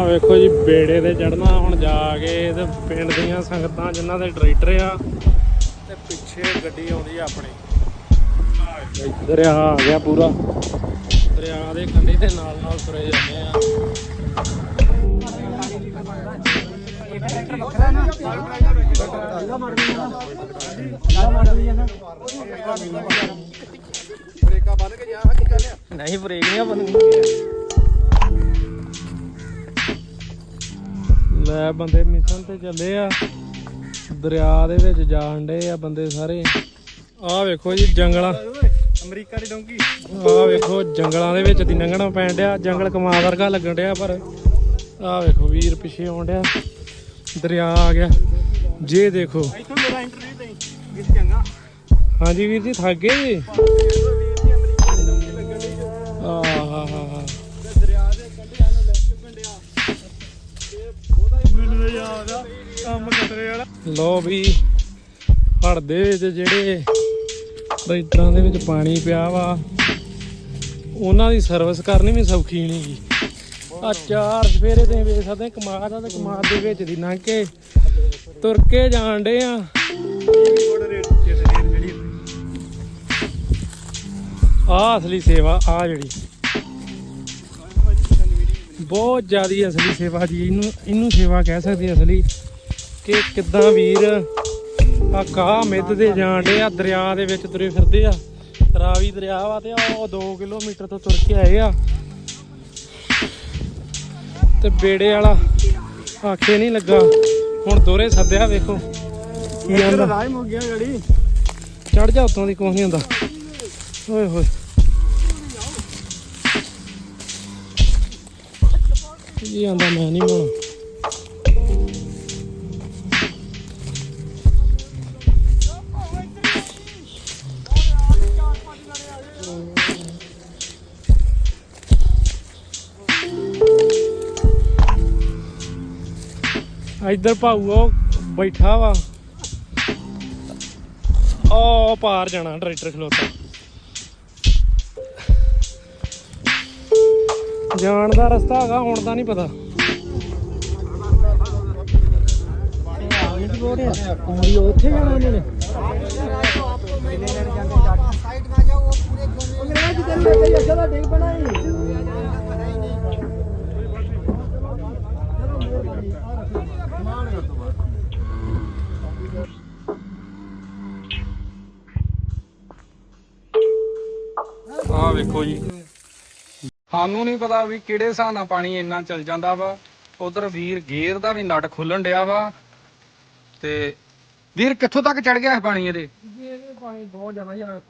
ਆ ਵੇਖੋ ਜੀ ਬੇੜੇ ਤੇ ਚੜਨਾ ਹੁਣ ਜਾ ਕੇ ਤੇ ਪਿੰਡ ਦੀਆਂ ਸੰਗਤਾਂ ਜਿਨ੍ਹਾਂ ਦੇ ਟਰੈਕਟਰ ਆ ਤੇ ਪਿੱਛੇ ਗੱਡੀ ਆਉਂਦੀ ਆ ਆਪਣੀ। ਜੀ, ਦਰਿਆ ਆ ਗਿਆ ਪੂਰਾ। ਦਰਿਆ ਦੇ ਕੰਢੇ ਦੇ ਨਾਲ ਨਾਲ ਤੁਰੇ ਜਾਂਦੇ ਆ। ਨਹੀਂ ਬ੍ਰੇਕ ਨਹੀਂ ਬੰਦ ਲੈ ਬੰਦੇ ਮਿਸ਼ਨ ਤੇ ਚੱਲੇ ਆ। ਦਰਿਆ ਦੇ ਵਿੱਚ ਜਾਣ ਡੇ ਆ ਬੰਦੇ ਸਾਰੇ। ਆਹ ਵੇਖੋ ਜੀ ਜੰਗਲਾਂ। ਅਮਰੀਕਾ ਦੀ ਡੋਂਕੀ ਆਹ ਵੇਖੋ ਜੰਗਲਾਂ ਦੇ ਵਿੱਚ ਦੀ ਲੰਘਣਾ ਪੈਣ ਡਿਆ। ਜੰਗਲ ਕਮਾਲ ਵਰਗਾ ਲੱਗਣ ਡਿਆ ਪਰ ਆਹ ਵੇਖੋ ਵੀਰ ਪਿੱਛੇ ਆਉਣ ਡਿਆ। ਦਰਿਆ ਆ ਗਿਆ। ਜੇ ਦੇਖੋ। ਇੱਥੋਂ ਮੇਰਾ ਇੰਟਰਵਿਊ ਤੇ ਵੀਰ ਚੰਗਾ ਹਾਂਜੀ ਵੀਰ ਜੀ ਥੱਕ ਗਏ ਜੀ? ਲੋ ਵੀ ਹੜ ਦੇ ਵਿੱਚ ਜਿਹੜੇ ਟਰੈਕਟਰਾਂ ਦੇ ਵਿੱਚ ਪਾਣੀ ਪਿਆ ਵਾ, ਉਹਨਾਂ ਦੀ ਸਰਵਿਸ ਕਰਨੀ ਵੀ ਸੌਖੀ ਨਹੀਂ ਜੀ ਆ ਚਾਰ ਸਵੇਰੇ ਤੇ ਵੇਖ ਸਕਦੇ ਹਾਂ ਕਮਾਦ ਆ ਤੇ ਕਮਾਦ ਦੇ ਵਿੱਚ ਦੀ ਲੰਘ ਕੇ ਤੁਰ ਕੇ ਜਾਣ ਡੇ ਆ। ਆ ਅਸਲੀ ਸੇਵਾ ਆ ਜਿਹੜੀ। ਬਹੁਤ ਜ਼ਿਆਦੀ ਅਸਲੀ ਸੇਵਾ ਜੀ, ਇਹਨੂੰ ਇਹਨੂੰ ਸੇਵਾ ਕਹਿ ਸਕਦੇ ਅਸਲੀ। ਕਿ ਕਿੱਦਾਂ ਵੀਰ? ਆ ਕਾ ਮਿੱਧ ਦੇ ਜਾਣ ਡੇ ਆ ਦਰਿਆ ਦੇ ਵਿੱਚ ਤੁਰੇ ਫਿਰਦੇ ਆ। ਰਾਵੀ ਦਰਿਆ ਵਾ ਤੇ ਉਹ 2 ਕਿਲੋਮੀਟਰ ਤੋਂ ਤੁਰ ਕੇ ਆਏ ਆ। ਤੇ ਬੇੜੇ ਵਾਲਾ ਆਖੇ ਨਹੀਂ ਲੱਗਾ। ਹੁਣ ਦੋਰੇ ਸੱਦਿਆ ਵੇਖੋ। ਕੀ ਆਂਦਾ? ਰਾਹ ਮੁੱਕ ਗਿਆ ਗੜੀ? ਚੜ ਜਾ ਉਤੋਂ ਦੀ ਕੁਛ ਨਹੀਂ ਹੁੰਦਾ। ਓਏ ਹੋਏ। ਕੀ ਆਂਦਾ ਮੈਂ ਨਹੀਂ ਮੋਣਾ ਇੱਧਰ ਭਾਊ ਉਹ ਬੈਠਾ ਵਾ। ਉਹ ਪਾਰ ਜਾਣਾ ਟਰੈਕਟਰ ਖਲੋਤਾ। ਜਾਣ ਦਾ ਰਸਤਾ ਹੈਗਾ, ਹੁਣ ਦਾ ਨਹੀਂ ਪਤਾ। ਉੱਥੇ ਜਾਣਾ ਉਹਨਾਂ ਨੇ ਸਾਈਡ ਨਾ ਜਾਓ ਉਹ ਪੂਰੇ ਉਹ ਮੇਰਾ ਜਿੱਦਣ ਲੈ ਬਣਾਈ ਵੇਖੋ ਜੀ। ਸਾਨੂੰ ਨਹੀਂ ਪਤਾ ਵੀ ਕਿਹੜੇ ਹਿਸਾਬ ਨਾਲ ਪਾਣੀ ਇੰਨਾ ਚੱਲ ਜਾਂਦਾ ਵਾ। ਉਧਰ ਵੀਰ ਗੇਰ ਦਾ ਵੀ ਨਟ ਖੁੱਲਣ ਡਿਆ ਵਾ। ਤੇ ਵੀਰ ਕਿੱਥੋਂ ਤੱਕ ਚੜ ਗਿਆ ਇਹ ਪਾਣੀ ਇਹਦੇ? ਪਾਣੀ ਬਹੁਤ ਜ਼ਿਆਦਾ ਯਾਰ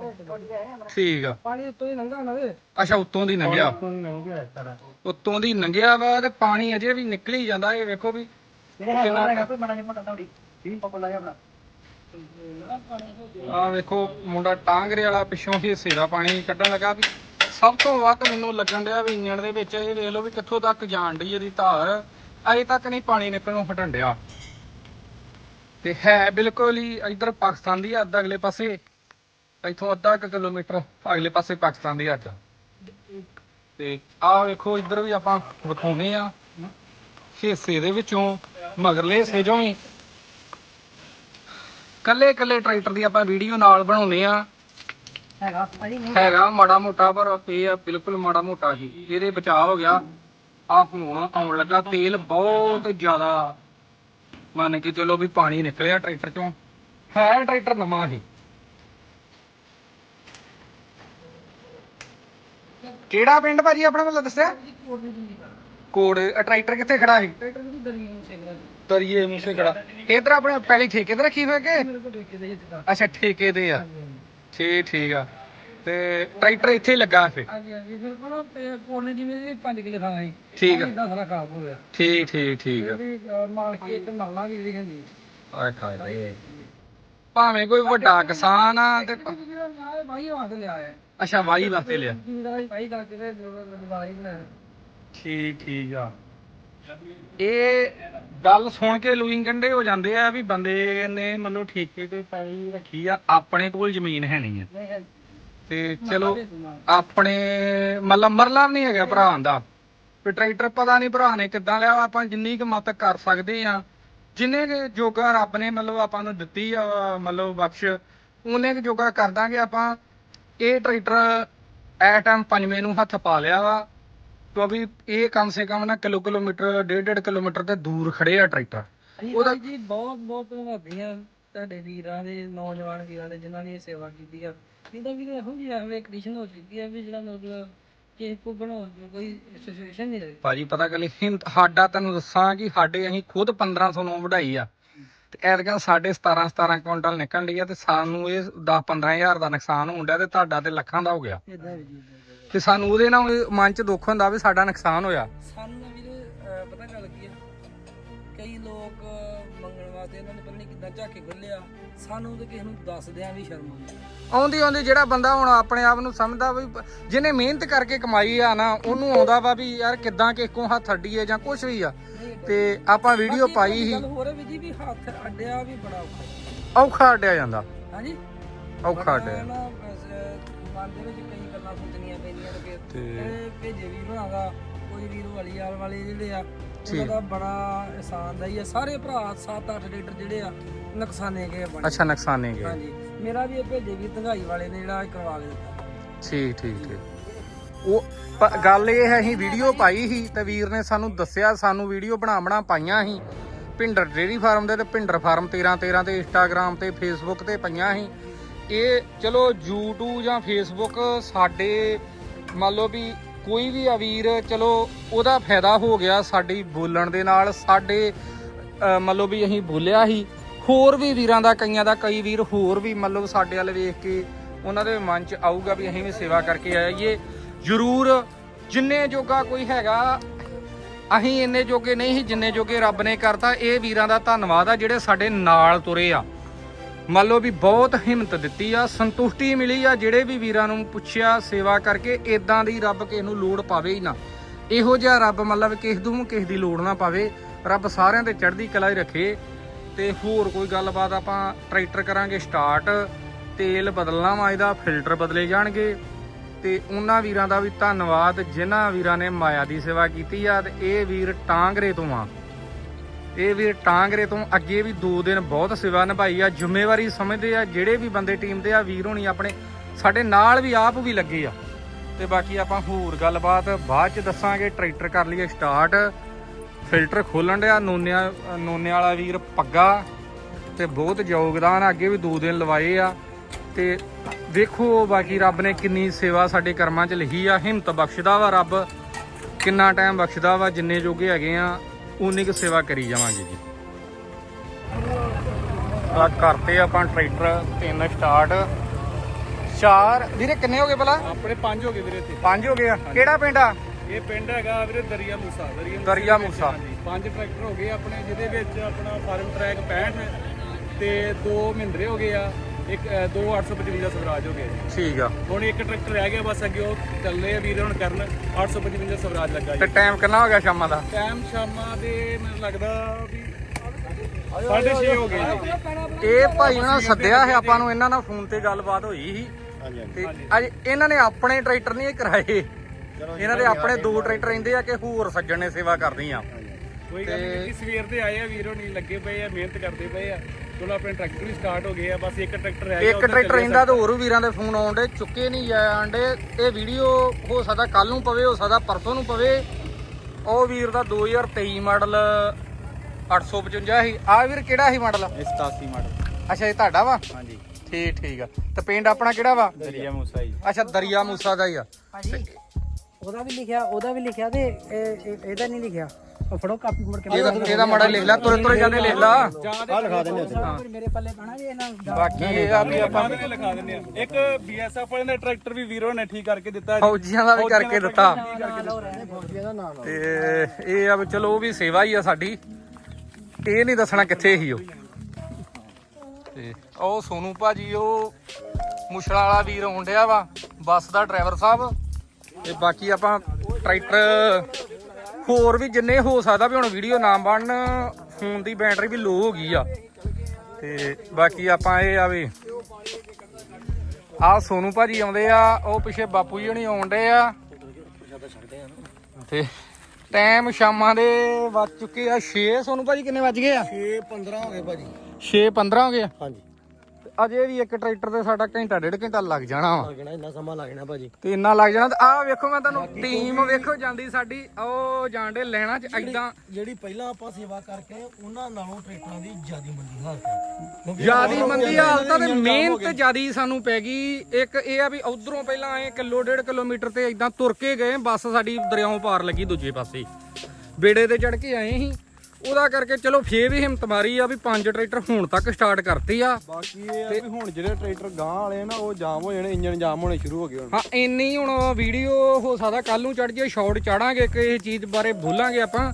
ਠੀਕ ਆ। ਪਾਣੀ ਉੱਤੋਂ ਹੀ ਲੰਘਾ ਨਾ ਦੇ ਅੱਛਾ ਉੱਤੋਂ ਦੀ ਲੰਘਿਆ। ਉੱਤੋਂ ਹੀ ਲੰਘਿਆ ਸਾਰਾ ਉੱਤੋਂ ਦੀ ਲੰਘਿਆ ਵਾ ਤੇ ਪਾਣੀ ਅਜੇ ਵੀ ਨਿਕਲੀ ਜਾਂਦਾ ਇਹ ਵੇਖੋ ਵੀ। ਆ ਵੇਖੋ, ਮੁੰਡਾ ਟਾਂਗਰੇ ਵਾਲਾ ਪਿੱਛੋਂ ਹਿੱਸੇ ਦਾ ਪਾਣੀ ਕੱਢਣ ਲੱਗਾ ਵੀ ਸਭ ਤੋਂ ਵੱਧ ਮੈਨੂੰ ਲੱਗਣ ਡਿਆ ਵੀ ਇੰਜਣ ਦੇ ਵਿੱਚ ਇਹ ਵੇਖ ਲਓ ਵੀ ਕਿੱਥੋਂ ਤੱਕ ਜਾਣ ਡਈ ਇਹਦੀ ਧਾਰ। ਅਜੇ ਤੱਕ ਨਹੀਂ ਪਾਣੀ ਨਿਕਲਣੋਂ ਹਟਣ ਡਿਆ। ਤੇ ਹੈ ਬਿਲਕੁਲ ਹੀ ਇਧਰ ਪਾਕਿਸਤਾਨ ਦੀ ਹੱਦ ਅਗਲੇ ਪਾਸੇ। ਇੱਥੋਂ ਅੱਧਾ ਕਿਲੋਮੀਟਰ ਅਗਲੇ ਪਾਸੇ ਪਾਕਿਸਤਾਨ ਦੀ ਹੱਦ ਤੇ ਆਹ ਵੇਖੋ, ਇੱਧਰ ਵੀ ਆਪਾਂ ਵਿਖਾਉਨੇ ਆ। ਹਿੱਸੇ ਦੇ ਵਿੱਚੋਂ, ਮਗਰਲੇ ਹਿੱਸੇ ਚੋਂ ਵੀ ਕੱਲੇ ਕੱਲੇ ਟਰੈਕਟਰ ਦੀ ਆਪਾਂ ਵੀਡੀਓ ਨਾਲ ਬਣਾਉਨੇ ਆ ਹੈਗਾ ਭਾਜੀ ਹੈਗਾ ਮਾੜਾ ਮੋਟਾ ਪਰ ਇਹ ਆ ਬਿਲਕੁਲ ਮਾੜਾ ਮੋਟਾ ਹੀ। ਇਹਦੇ ਬਚਾਅ ਹੋ ਗਿਆ। ਆ ਹੁਣ ਆਉਣ ਲੱਗਾ ਤੇਲ ਬਹੁਤ ਜ਼ਿਆਦਾ। ਮੰਨ ਕੇ ਚਲੋ ਵੀ ਪਾਣੀ ਨਿਕਲਿਆ ਟਰੈਕਟਰ ਚੋਂ। ਹੈ ਟਰੈਕਟਰ ਨਵਾਂ ਹੀ ਕਿਹੜਾ ਪਿੰਡ ਭਾਜੀ ਆਪਣਾ ਮਤਲਬ ਦੱਸਿਆ? ਕੋੜ ਟਰੈਕਟਰ ਕਿੱਥੇ ਖੜਾ ਸੀ ਤਰੀਏ ਮੂਸੇ ਖੜਾ। ਇਧਰ ਆਪਣੇ ਪਹਿਲੀ ਠੇਕੇ ਤੇ ਰੱਖੀ ਹੋਏ ਕਿ? ਅੱਛਾ ਠੇਕੇ ਤੇ ਆ। ਠੀਕ ਠੀਕ ਆ। ਤੇ ਟਰੈਕਟਰ ਇੱਥੇ ਹੀ ਲੱਗਾ ਫੇ ਹਾਂਜੀ ਹਾਂਜੀ ਫਿਰ ਕੋਲ ਕੋਨੇ ਜਿਵੇਂ 5 ਕਿਲੇ ਥਾਂ ਸੀ ਠੀਕ ਆ। ਇਦਾਂ ਸਾਰਾ ਖਰਾਬ ਹੋ ਗਿਆ ਠੀਕ ਠੀਕ ਠੀਕ ਆ। ਵੀ ਮਾਲ ਕੇ ਤੇ ਮਰਨਾ ਵੀ ਇਹਦੀ ਕਹਿੰਦੀ ਆਏ ਖਾਏ ਭਾਵੇਂ ਕੋਈ ਵੱਡਾ ਕਿਸਾਨ ਆ ਤੇ ਭਾਈ ਵਾਸਤੇ ਲਿਆ ਹੈ। ਅੱਛਾ ਵਾਹੀ ਵਾਸਤੇ ਲਿਆ। ਜਿੰਦਾ ਭਾਈ ਠੀਕ ਠੀਕ ਆ। ਇਹ ਗੱਲ ਸੁਣ ਕੇ ਲੂਇੰਗ ਕੰਡੇ ਹੋ ਜਾਂਦੇ ਆ ਵੀ ਬੰਦੇ ਨੇ ਮੈਨੂੰ ਠੇਕੇ ਤੇ ਪੈਲੀ ਰੱਖੀ ਆ ਆਪਣੇ ਕੋਲ ਜ਼ਮੀਨ ਹੈ ਨਹੀਂ ਆ। ਤੇ ਚਲੋ ਆਪਣੇ ਮਤਲਬ ਮਰਲਾ ਨਹੀਂ ਹੈਗਾ ਭਰਾ ਦਾ। ਵੀ ਟਰੈਕਟਰ ਪਤਾ ਨਹੀਂ ਭਰਾ ਨੇ ਕਿੱਦਾਂ ਲਿਆ ਆਪਾਂ ਜਿੰਨੀ ਕੁ ਮਤ ਕਰ ਸਕਦੇ ਆ। ਜਿੰਨੇ ਕੁ ਜੋਗਾ ਰੱਬ ਨੇ ਮਤਲਬ ਆਪਾਂ ਨੂੰ ਦਿੱਤੀ ਆ ਮਤਲਬ ਬਖਸ਼ ਉਹਨੇ ਕੁ ਜੋਗਾ ਕਰ ਦਾਂਗੇ ਆਪਾਂ। ਇਹ ਟਰੈਕਟਰ ਐ ਟਾਈਮ ਪੰਜਵੇਂ ਨੂੰ ਹੱਥ ਪਾ ਲਿਆ ਵਾ। ਕਿਉਂਕਿ ਇਹ ਕਮ ਸੇ ਕਮ ਨਾ ਕਿਲੋ ਕਿਲੋਮੀਟਰ ਡੇਢ ਡੇਢ ਕਿਲੋਮੀਟਰ ਤੇ ਦੂਰ ਖੜੇ ਆ ਟਰੈਕਟਰ। ਉਹਦਾ ਜੀ ਬਹੁਤ ਬਹੁਤ ਧੰਨਵਾਦੀਆਂ ਤੁਹਾਡੇ ਵੀਰਾਂ ਦੇ ਨੌਜਵਾਨ ਵੀਰਾਂ ਦੇ ਜਿਨ੍ਹਾਂ ਨੇ ਇਹ ਸੇਵਾ ਕੀਤੀ ਆ। ਨਹੀਂ ਤਾਂ ਵੀਰੇ ਇਹੋ ਜਿਹੀ ਐਵੇਂ ਕੰਡੀਸ਼ਨ ਹੋ ਚੁੱਕੀ ਹੈ ਵੀ ਜਿਹੜਾ ਮਤਲਬ ਕਿਸੇ ਕੋ ਬਣਾਉਣ ਦੀ ਕੋਈ ਸਿਚੁਏਸ਼ਨ ਨਹੀਂ ਰਹੀ। ਭਾਜੀ ਪਤਾ ਇਹ ਸਾਡਾ ਤੈਨੂੰ ਦੱਸਾਂ ਕਿ ਸਾਡੇ ਅਸੀਂ ਖੁਦ 1500 ਨੂੰ ਵਢਾਈ ਆ। ਤੇ ਐਤਕਾਂ ਸਾਡੇ 17 17 ਕੁਇੰਟਲ ਨਿਕਲਣ ਡਈ ਆ ਤੇ ਸਾਨੂੰ ਇਹ 10 15000 ਦਾ ਨੁਕਸਾਨ ਹੋਣ ਡਿਆ ਤੇ ਤੁਹਾਡਾ ਤੇ ਲੱਖਾਂ ਦਾ ਹੋ ਗਿਆ। ਤੇ ਸਾਨੂੰ ਉਹਦੇ ਨਾਲ ਮਨ 'ਚ ਦੁੱਖ ਹੁੰਦਾ ਵੀ ਸਾਡਾ ਨੁਕਸਾਨ ਹੋਇਆ। ਸਾਨੂੰ ਨਾ ਵੀਰੇ ਅਹ ਪਤਾ ਗੱਲ ਕੀ ਆ? ਕਈ ਲੋਕ ਮੰਗਣ ਵਾਸਤੇ ਇਹਨਾਂ ਨੇ ਪਤਾ ਨਹੀਂ ਕਿੱਦਾਂ ਝਾਕੇ ਖੁੱਲਿਆ ਸਾਨੂੰ ਤਾਂ ਕਿਸੇ ਨੂੰ ਦੱਸਦਿਆਂ ਵੀ ਸ਼ਰਮ ਆਉਂਦੀ। ਆਉਂਦੀ ਆਉਂਦੀ ਜਿਹੜਾ ਬੰਦਾ ਹੁਣ ਆਪਣੇ ਆਪ ਨੂੰ ਸਮਝਦਾ ਵੀ ਪ- ਜਿਹਨੇ ਮਿਹਨਤ ਕਰਕੇ ਕਮਾਈ ਆ ਨਾ ਉਹਨੂੰ ਆਉਂਦਾ ਵਾ ਵੀ ਯਾਰ ਕਿੱਦਾਂ ਕਿਸੇ ਕੋਲ ਹੱਥ ਅੱਡੀਏ ਜਾਂ ਕੁਝ ਵੀ ਆ। ਨਹੀਂ ਤੇ ਆਪਾਂ ਵੀਡੀਓ ਬਾਕੀ ਪਾਈ ਸੀ। ਗੱਲ ਹੋਰ ਹੈ ਵੀ ਜੀ ਵੀ ਹੱਥ ਅੱਡਿਆ ਵੀ ਬੜਾ ਔਖਾ ਹੈ। ਔਖਾ ਅੱਡਿਆ ਜਾਂਦਾ। ਹਾਂਜੀ? ਔਖਾ ਬੜਾ ਅੱਡਿਆ ਨਾ ਬਸ, ਮਨ ਦੇ ਵਿੱਚ ਕਈ ਗੱਲਾਂ ਸੋਚਣੀਆਂ ਤੇ ਇਹ ਭੇਜੇ ਵੀਰ ਬਣਾਦਾ ਕੋਈ ਵੀਰ ਵਾਲੀਆਲ ਵਾਲੇ ਜਿਹੜੇ ਆ ਉਹਨਾਂ। ਦਾ ਬੜਾ ਆਸਾਨ ਦਾ ਹੀ ਆ। ਸਾਰੇ ਭਰਾ 7-8 ਲੀਟਰ ਜਿਹੜੇ ਆ ਨੁਕਸਾਨੇ ਗਏ ਬਣੇ ਅੱਛਾ ਨੁਕਸਾਨੇ ਗਏ। ਹਾਂਜੀ। ਮੇਰਾ ਵੀ ਇਹ ਭੇਜੇ ਵੀਰ ਧੰਗਾਈ ਵਾਲੇ ਨੇ ਜਿਹੜਾ ਕਰਵਾ ਕੇ ਦਿੱਤਾ। ਠੀਕ ਠੀਕ ਠੀਕ। ਉਹ ਗੱਲ ਇਹ ਹੈ ਅਸੀਂ ਵੀਡੀਓ ਪਾਈ ਸੀ ਤੇ ਵੀਰ ਨੇ ਸਾਨੂੰ ਦੱਸਿਆ ਸਾਨੂੰ ਵੀਡੀਓ ਬਣਾ ਬਣਾ ਪਾਈਆਂ ਸੀ। ਭਿੰਡਰ ਡੇਰੀ ਫਾਰਮ ਦੇ ਤੇ ਭਿੰਡਰ ਫਾਰਮ 13 13 ਤੇ ਇੰਸਟਾਗ੍ਰam ਤੇ ਫੇਸਬੁੱਕ ਤੇ ਪਈਆਂ ਸੀ। ਇਹ ਚਲੋ YouTube ਜਾਂ Facebook ਸਾਡੇ ਮੰਨ ਲਓ ਵੀ ਕੋਈ ਵੀ ਆ ਵੀਰ, ਚਲੋ ਉਹਦਾ ਫਾਇਦਾ ਹੋ ਗਿਆ ਸਾਡੀ ਬੋਲਣ ਦੇ ਨਾਲ, ਸਾਡੇ ਮੰਨ ਲਓ ਵੀ ਅਸੀਂ ਬੋਲਿਆ ਹੀ ਹੋਰ ਵੀ ਵੀਰਾਂ ਦਾ, ਕਈਆਂ ਦਾ, ਕਈ ਵੀਰ ਹੋਰ ਵੀ ਮੰਨ ਲਓ ਸਾਡੇ ਵੱਲ ਵੇਖ ਕੇ ਉਹਨਾਂ ਦੇ ਮਨ 'ਚ ਆਊਗਾ ਵੀ ਅਸੀਂ ਵੀ ਸੇਵਾ ਕਰਕੇ ਆਈਏ। ਜ਼ਰੂਰ ਜਿੰਨੇ ਜੋਗਾ ਕੋਈ ਹੈਗਾ, ਅਸੀਂ ਇੰਨੇ ਜੋਗੇ ਨਹੀਂ ਸੀ, ਜਿੰਨੇ ਜੋਗੇ ਰੱਬ ਨੇ ਕਰਤਾ, ਇਹ ਵੀਰਾਂ ਦਾ ਧੰਨਵਾਦ ਆ ਜਿਹੜੇ ਸਾਡੇ ਨਾਲ ਤੁਰੇ ਆ। ਮੰਨ ਲਓ ਵੀ ਬਹੁਤ ਹਿੰਮਤ ਦਿੱਤੀ ਆ, ਸੰਤੁਸ਼ਟੀ ਮਿਲੀ ਆ, ਜਿਹੜੇ ਵੀ ਵੀਰਾਂ ਨੂੰ ਪੁੱਛਿਆ ਸੇਵਾ ਕਰਕੇ ਇਦਾਂ ਦੀ ਰੱਬ ਕਿਸੇ ਨੂੰ ਲੋੜ ਪਾਵੇ ਹੀ ਨਾ। ਇਹੋ ਜਿਹਾ ਰੱਬ ਮਤਲਬ ਕਿਸੇ ਨੂੰ ਕਿਸੇ ਦੀ ਲੋੜ ਨਾ ਪਾਵੇ, ਰੱਬ ਸਾਰਿਆਂ ਤੇ ਚੜ੍ਹਦੀ ਕਲਾ ਹੀ ਰੱਖੇ। ਤੇ ਹੋਰ ਕੋਈ ਗੱਲਬਾਤ ਆਪਾਂ ਟਰੈਕਟਰ ਕਰਾਂਗੇ ਸਟਾਰਟ, ਤੇਲ ਬਦਲਣਾ ਵਾ ਇਹਦਾ, ਫਿਲਟਰ ਬਦਲੇ ਜਾਣਗੇ। ਤੇ ਉਹਨਾਂ ਵੀਰਾਂ ਦਾ ਵੀ ਧੰਨਵਾਦ, ਜਿਨ੍ਹਾਂ ਵੀਰਾਂ ਨੇ ਮਾਇਆ ਦੀ ਸੇਵਾ ਕੀਤੀ ਆ, ਤੇ ਇਹ ਵੀਰ ਟਾਂਗਰੇ ਤੋਂ ਆ। ਇਹ ਵੀਰ ਟਾਂਗਰੇ ਤੋਂ ਅੱਗੇ ਵੀ 2 ਦਿਨ ਬਹੁਤ ਸੇਵਾ ਨਿਭਾਈ ਆ, ਜ਼ਿੰਮੇਵਾਰੀ ਸਮਝਦੇ ਆ, ਜਿਹੜੇ ਵੀ ਬੰਦੇ ਟੀਮ ਦੇ ਆ, ਵੀਰ ਹੋਣੀ ਆਪਣੇ, ਸਾਡੇ ਨਾਲ ਵੀ ਆਪ ਵੀ ਲੱਗੇ ਆ। ਤੇ ਬਾਕੀ ਆਪਾਂ ਹੋਰ ਗੱਲਬਾਤ, ਬਾਅਦ ਚ ਦੱਸਾਂਗੇ, ਟਰੈਕਟਰ ਕਰ ਲਈਏ ਸਟਾਰਟ ਫਿਲਟਰ ਖੋਲਣ ਡਿਆ, ਨੋਨਿਆ ਨੋਨੇ ਵਾਲਾ ਵੀਰ ਪੱਗਾ, ਤੇ ਬਹੁਤ ਯੋਗਦਾਨ ਅੱਗੇ ਵੀ 2 ਦਿਨ ਲਵਾਏ ਆ। ਤੇ ਵੇਖੋ ਬਾਕੀ ਰੱਬ ਨੇ ਕਿੰਨੀ ਸੇਵਾ ਸਾਡੇ ਕਰਮਾਂ 'ਚ ਲਿਖੀ ਆ, ਹਿੰਮਤ ਬਖਸ਼ਦਾ ਵਾ ਰੱਬ। ਕਿੰਨਾ ਟਾਈਮ ਬਖਸ਼ਦਾ ਵਾ, ਜਿੰਨੇ ਜੋਗੇ ਹੈਗੇ ਆ ਉਨੀ ਕੁ ਸੇਵਾ ਕਰੀ ਜਾਵਾਂਗੇ ਜੀ। ਆ ਕਰਤੇ ਆਪਾਂ ਟਰੈਕਟਰ ਤਿੰਨ ਸਟਾਰਟ। ਚਾਰ ਵੀਰੇ ਕਿੰਨੇ ਹੋ ਗਏ ਭਲਾ? ਆਪਣੇ ਪੰਜ ਹੋ ਗਏ ਵੀਰੇ ਤੇ ਪੰਜ ਹੋ ਗਏ ਆ। ਕਿਹੜਾ ਪਿੰਡ ਆ? ਇਹ ਪਿੰਡ ਹੈਗਾ ਵੀਰੇ ਦਰਿਆ ਮੂਸਾ ਦਰਿਆ ਦਰਿਆ ਮੂਸਾ। ਹਾਂਜੀ ਪੰਜ ਟਰੈਕਟਰ ਹੋ ਗਏ ਆਪਣੇ ਜਿਹਦੇ ਵਿੱਚ ਆਪਣਾ ਫਾਰਮ ਟਰੈਕ 65 ਤੇ ਦੋ ਮਹਿੰਦਰੇ ਹੋ ਗਏ ਆ। ਇੱਕ ਅ, ਦੋ 855 ਦਾ ਸਵਰਾਜ ਹੋ ਗਿਆ ਜੀ। ਠੀਕ ਆ। ਹੁਣ ਇੱਕ ਟਰੈਕਟਰ ਰਹਿ ਗਿਆ ਬਸ ਅੱਗੇ ਉਹ ਚੱਲੇ ਆ ਵੀਰੇ ਹੁਣ ਕਰਨ। 855 ਸਵਰਾਜ ਲੱਗਾ ਤੇ ਜੀ। ਟਾਈਮ ਕਿੰਨਾ ਹੋ ਗਿਆ ਸ਼ਾਮਾਂ ਦਾ? ਟਾਈਮ ਸ਼ਾਮਾਂ ਦੇ ਮੈਨੂੰ ਲੱਗਦਾ ਵੀ 6:30 ਹੋ ਗਏ ਜੀ। ਇਹ ਭਾਈ ਉਹਨਾਂ ਸੱਦਿਆ ਹੈ ਆਪਾਂ ਨੂੰ ਇਹਨਾਂ ਨਾਲ ਫੋਨ ਤੇ ਗੱਲਬਾਤ ਹੋਈ ਸੀ। ਤੇ ਅੱਜ ਇਹਨਾਂ ਨੇ ਆਪਣੇ ਟਰੈਕਟਰ ਨਹੀਂ ਕਰਾਏ। ਇਹਨਾਂ ਦੇ ਆਪਣੇ ਦੋ ਟਰੈਕਟਰ ਰਹਿੰਦੇ ਆ ਕਿ ਹੋਰ ਸੱਜਣ ਨੇ ਸੇਵਾ ਕਰਨੀ ਆ। ਕੋਈ ਗੱਲ ਨਹੀਂ ਕਿ ਸਵੇਰ ਦੇ ਆਏ ਆ ਵੀਰੋ ਨਹੀਂ ਲੱਗੇ ਪਏ ਆ ਮਿਹਨਤ ਕਰਦੇ ਪਏ ਆ। ਚਲੋ ਆਪਣੇ ਟਰੈਕਟਰ ਵੀ ਸਟਾਰਟ ਹੋ ਗਏ ਆ ਬਸ ਇੱਕ ਟਰੈਕਟਰ ਰਹਿ ਗਿਆ ਇੱਕ ਟਰੈਕਟਰ ਰਹਿੰਦਾ ਤੇ ਹੋਰ ਵੀਰਾਂ ਦੇ ਫੋਨ ਆਉਂਦੇ ਚੁੱਕੇ ਨਹੀਂ ਜਾਂਦੇ ਇਹ ਵੀਡੀਓ ਹੋ ਸਕਦਾ ਕੱਲ ਨੂੰ ਪਵੇ ਹੋ ਸਕਦਾ ਪਰਸੋਂ ਨੂੰ ਪਵੇ। ਉਹ ਵੀਰ ਦਾ 2023 ਮਾਡਲ 855 ਸੀ ਆ ਵੀਰ ਕਿਹੜਾ ਸੀ ਮਾਡਲ? 87 ਮਾਡਲ। ਅੱਛਾ ਇਹ ਤੁਹਾਡਾ ਵਾ? ਹਾਂਜੀ। ਠੀਕ ਠੀਕ ਆ। ਤੇ ਪਿੰਡ ਆਪਣਾ ਕਿਹੜਾ ਵਾ? ਦਰਿਆ ਮੂਸਾ ਜੀ। ਅੱਛਾ ਦਰਿਆ ਮੂਸਾ ਦਾ ਹੀ ਆ। ਭਾਜੀ ਉਹਦਾ ਵੀ ਲਿਖਿਆ ਉਹਦਾ ਵੀ ਲਿਖਿਆ ਤੇ ਇਹ- ਇਹ- ਇਹਦਾ ਨਹੀਂ ਲਿਖਿਆ। ਉਹ ਫੜੋ ਕਾਪੀ ਮੁੜ ਕੇ ਇਹਦਾ ਇਹਦਾ ਮਾੜਾ ਲਿਖ ਲੈ ਤੁਰੇ ਤੁਰੇ ਜਾਂਦੇ ਲਿਖ ਲਾ। ਆ ਲਿਖਾ ਦਿੰਦੇ ਮੇਰੇ ਪੱਲੇ ਪਾਣਾ ਵੀ ਇਹਨਾਂ ਦਾ। ਬਾਕੀ ਇਹ ਆ ਵੀ ਆਪਾਂ ਲਿਖਾ ਦਿੰਦੇ ਆ। ਇੱਕ ਬੀਐਸਐਫ ਵਾਲੇ ਦਾ ਟਰੈਕਟਰ ਵੀ ਵੀਰੋ ਨੇ ਠੀਕ ਕਰਕੇ ਦਿੱਤਾ। ਜੀ ਫੌਜੀਆਂ ਦਾ ਵੀ ਕਰਕੇ ਦਿੱਤਾ। ਹੋ ਤੇ ਇਹ ਆ ਵੀ ਚਲੋ ਉਹ ਵੀ ਸੇਵਾ ਹੀ ਆ ਸਾਡੀ। ਇਹ ਨਹੀਂ ਦੱਸਣਾ ਕਿੱਥੇ ਸੀ ਉਹ। ਤੇ ਉਹ ਸੋਨੂ ਭਾਜੀ ਉਹ ਮੁਸ਼ਲਾ ਵਾਲਾ ਵੀਰ ਹੁੰਡਿਆ ਵਾ ਬੱਸ ਦਾ ਡਰਾਈਵਰ ਸਾਹਿਬ। ਤੇ ਬਾਕੀ ਆਪਾਂ ਟਰੈਕਟਰ ਹੋਰ ਵੀ ਜਿੰਨੇ ਹੋ ਸਕਦਾ ਵੀ ਹੁਣ ਵੀਡੀਓ ਨਾ ਬਣਨ ਫੋਨ ਦੀ ਬੈਟਰੀ ਵੀ ਲੋ ਹੋ ਗਈ ਆ। ਤੇ ਬਾਕੀ ਆਪਾਂ ਇਹ ਆ ਵੀ ਆ ਸੋਨੂ ਭਾਜੀ ਆਉਂਦੇ ਆ ਉਹ ਪਿੱਛੇ ਬਾਪੂ ਜੀ ਹੁਣੀ ਆਉਂਦੇ ਆ। ਤੇ ਟਾਈਮ ਸ਼ਾਮਾਂ ਦੇ ਵੱਜ ਚੁੱਕੇ ਆ 6 ਸੋਨੂੰ ਭਾਜੀ ਕਿੰਨੇ ਵੱਜ ਗਏ ਆ? 6 15 ਹੋ ਗਏ ਭਾਜੀ। 6 15 ਹੋ ਗਏ ਆ? ਹਾਂਜੀ। ਅਜੇ ਵੀ ਇੱਕ ਟਰੈਕਟਰ ਤੇ ਸਾਡਾ ਘੰਟਾ ਡੇਢ ਘੰਟਾ ਲੱਗ ਜਾਣਾ ਵਾ। ਲੱਗਣਾ ਇੰਨਾ ਸਮਾਂ ਲੱਗਣਾ ਭਾਜੀ। ਤੇ ਇੰਨਾ ਲੱਗ ਜਾਣਾ ਤੇ ਆਹ ਵੇਖੋ ਮੈਂ ਤੁਹਾਨੂੰ ਟੀਮ ਵੇਖੋ ਜਾਂਦੀ ਸਾਡੀ ਉਹ ਜਾਂਦੇ ਲੈਣਾ ਚ ਐਦਾਂ ਜਿਹੜੀ ਪਹਿਲਾਂ ਆਪਾਂ ਸੇਵਾ ਕਰਕੇ ਉਹਨਾਂ ਨਾਲੋਂ ਟਰੈਕਟਰਾਂ ਦੀ ਜਿਆਦੀ ਮੰਦੀ ਹਾਲਤ ਜਿਆਦੀ ਮੰਦੀ ਹਾਲਤ ਤੇ ਮਿਹਨਤ ਜਿਆਦੀ ਸਾਨੂੰ ਪੈ ਗਈ। ਇੱਕ ਇਹ ਆ ਵੀ ਉਧਰੋਂ ਪਹਿਲਾਂ ਆਏ ਕਿਲੋ ਡੇਢ ਕਿਲੋਮੀਟਰ ਤੇ ਇਦਾਂ ਤੁਰ ਕੇ ਗਏ ਬੱਸ ਸਾਡੀ ਦਰਿਆਓਂ ਪਾਰ ਲੱਗੀ ਦੂਜੇ ਪਾਸੇ। ਬੇੜੇ ਤੇ ਚੜ ਕੇ ਆਏ ਸੀ ਉਹਦਾ ਕਰਕੇ ਚਲੋ ਫੇਰ ਵੀ ਹਿੰਮਤ ਮਾਰੀ ਆ ਵੀ ਪੰਜ ਟਰੈਕਟਰ ਹੁਣ ਤੱਕ ਸਟਾਰਟ ਕਰਤੇ ਆ। ਬਾਕੀ ਇਹ ਆ ਵੀ ਹੁਣ ਜਿਹੜੇ ਟਰੈਕਟਰ ਗਾਂ ਵਾਲੇ ਆ ਨਾ ਉਹ ਜਾਮ ਹੋ ਜਾਣੇ ਇੰਜਨ ਜਾਮ ਹੋਣੇ ਸ਼ੁਰੂ ਹੋ ਗਏ ਹੁਣ। ਹਾਂ ਇੰਨੀ ਹੁਣ ਵੀਡੀਓ ਹੋ ਸਕਦਾ ਕੱਲ ਨੂੰ ਚੜ ਜੇ ਸ਼ਾਰਟ ਚਾੜਾਂਗੇ ਕਿ ਇਹ ਚੀਜ਼ ਬਾਰੇ ਬੋਲਾਂਗੇ ਆਪਾਂ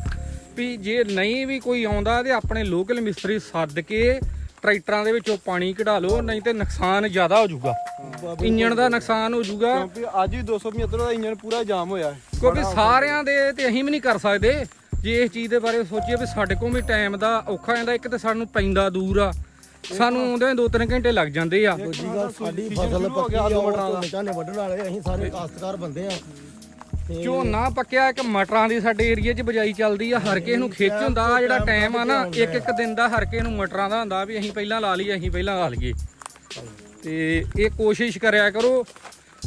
ਵੀ ਜੇ ਨਹੀਂ ਵੀ ਕੋਈ ਆਉਂਦਾ ਤੇ ਆਪਣੇ ਲੋਕਲ ਮਿਸਤਰੀ ਸੱਦ ਕੇ ਟਰੈਕਟਰਾਂ ਦੇ ਵਿੱਚੋਂ ਪਾਣੀ ਕਢਾ ਲਓ ਨਹੀਂ ਤੇ ਨੁਕਸਾਨ ਜ਼ਿਆਦਾ ਹੋ ਜਾਊਗਾ। ਇੰਜਣ ਦਾ ਨੁਕਸਾਨ ਹੋ ਜਾਊਗਾ। ਕਿਉਂਕਿ ਅੱਜ ਵੀ 275 ਦਾ ਇੰਜਨ ਪੂਰਾ ਜਾਮ ਹੋਇਆ। ਹੈ ਕਿਉਂਕਿ ਸਾਰਿਆਂ ਦੇ ਤੇ ਅਸੀਂ ਵੀ ਨਹੀਂ ਕਰ ਸਕਦੇ। ਜੇ ਇਸ ਚੀਜ਼ ਦੇ ਬਾਰੇ ਸੋਚੀਏ ਵੀ ਸਾਡੇ ਕੋਲ ਵੀ ਟਾਈਮ ਦਾ ਔਖਾ ਜਾਂਦਾ ਇੱਕ ਤੇ ਸਾਨੂੰ ਪੈਂਦਾ ਦੂਰ ਆ। ਸਾਨੂੰ ਆਉਂਦੇ ਦੋ ਤਿੰਨ ਘੰਟੇ ਲੱਗ ਜਾਂਦੇ ਆ। ਦੂਜੀ ਗੱਲ ਸਾਡੀ ਫਸਲ ਪੱਕੀ ਆ ਉਹ। ਝੋਨੇ ਝਾਨੇ ਵੱਢਣ ਵਾਲੇ ਅਸੀਂ ਸਾਰੇ ਕਾਸ਼ਤਕਾਰ ਬੰਦੇ ਆ। ਤੇ ਝੋਨਾ ਪੱਕਿਆ ਇੱਕ ਮਟਰਾਂ ਦੀ ਸਾਡੇ ਏਰੀਆ 'ਚ ਬਜਾਈ ਚੱਲਦੀ ਆ ਹਰ ਕਿਸੇ ਨੂੰ ਖਿੱਚ ਹੁੰਦਾ ਆਹ ਜਿਹੜਾ ਟਾਈਮ ਆ ਨਾ ਇੱਕ ਇੱਕ ਦਿਨ ਦਾ ਹਰ ਕਿਸੇ ਨੂੰ ਮਟਰਾਂ ਦਾ ਹੁੰਦਾ ਵੀ ਅਸੀਂ ਪਹਿਲਾਂ ਲਾ ਲਈਏ ਅਸੀਂ ਪਹਿਲਾਂ ਲਾ ਲਈਏ। ਤੇ ਇਹ ਕੋਸ਼ਿਸ਼ ਕਰਿਆ ਕਰੋ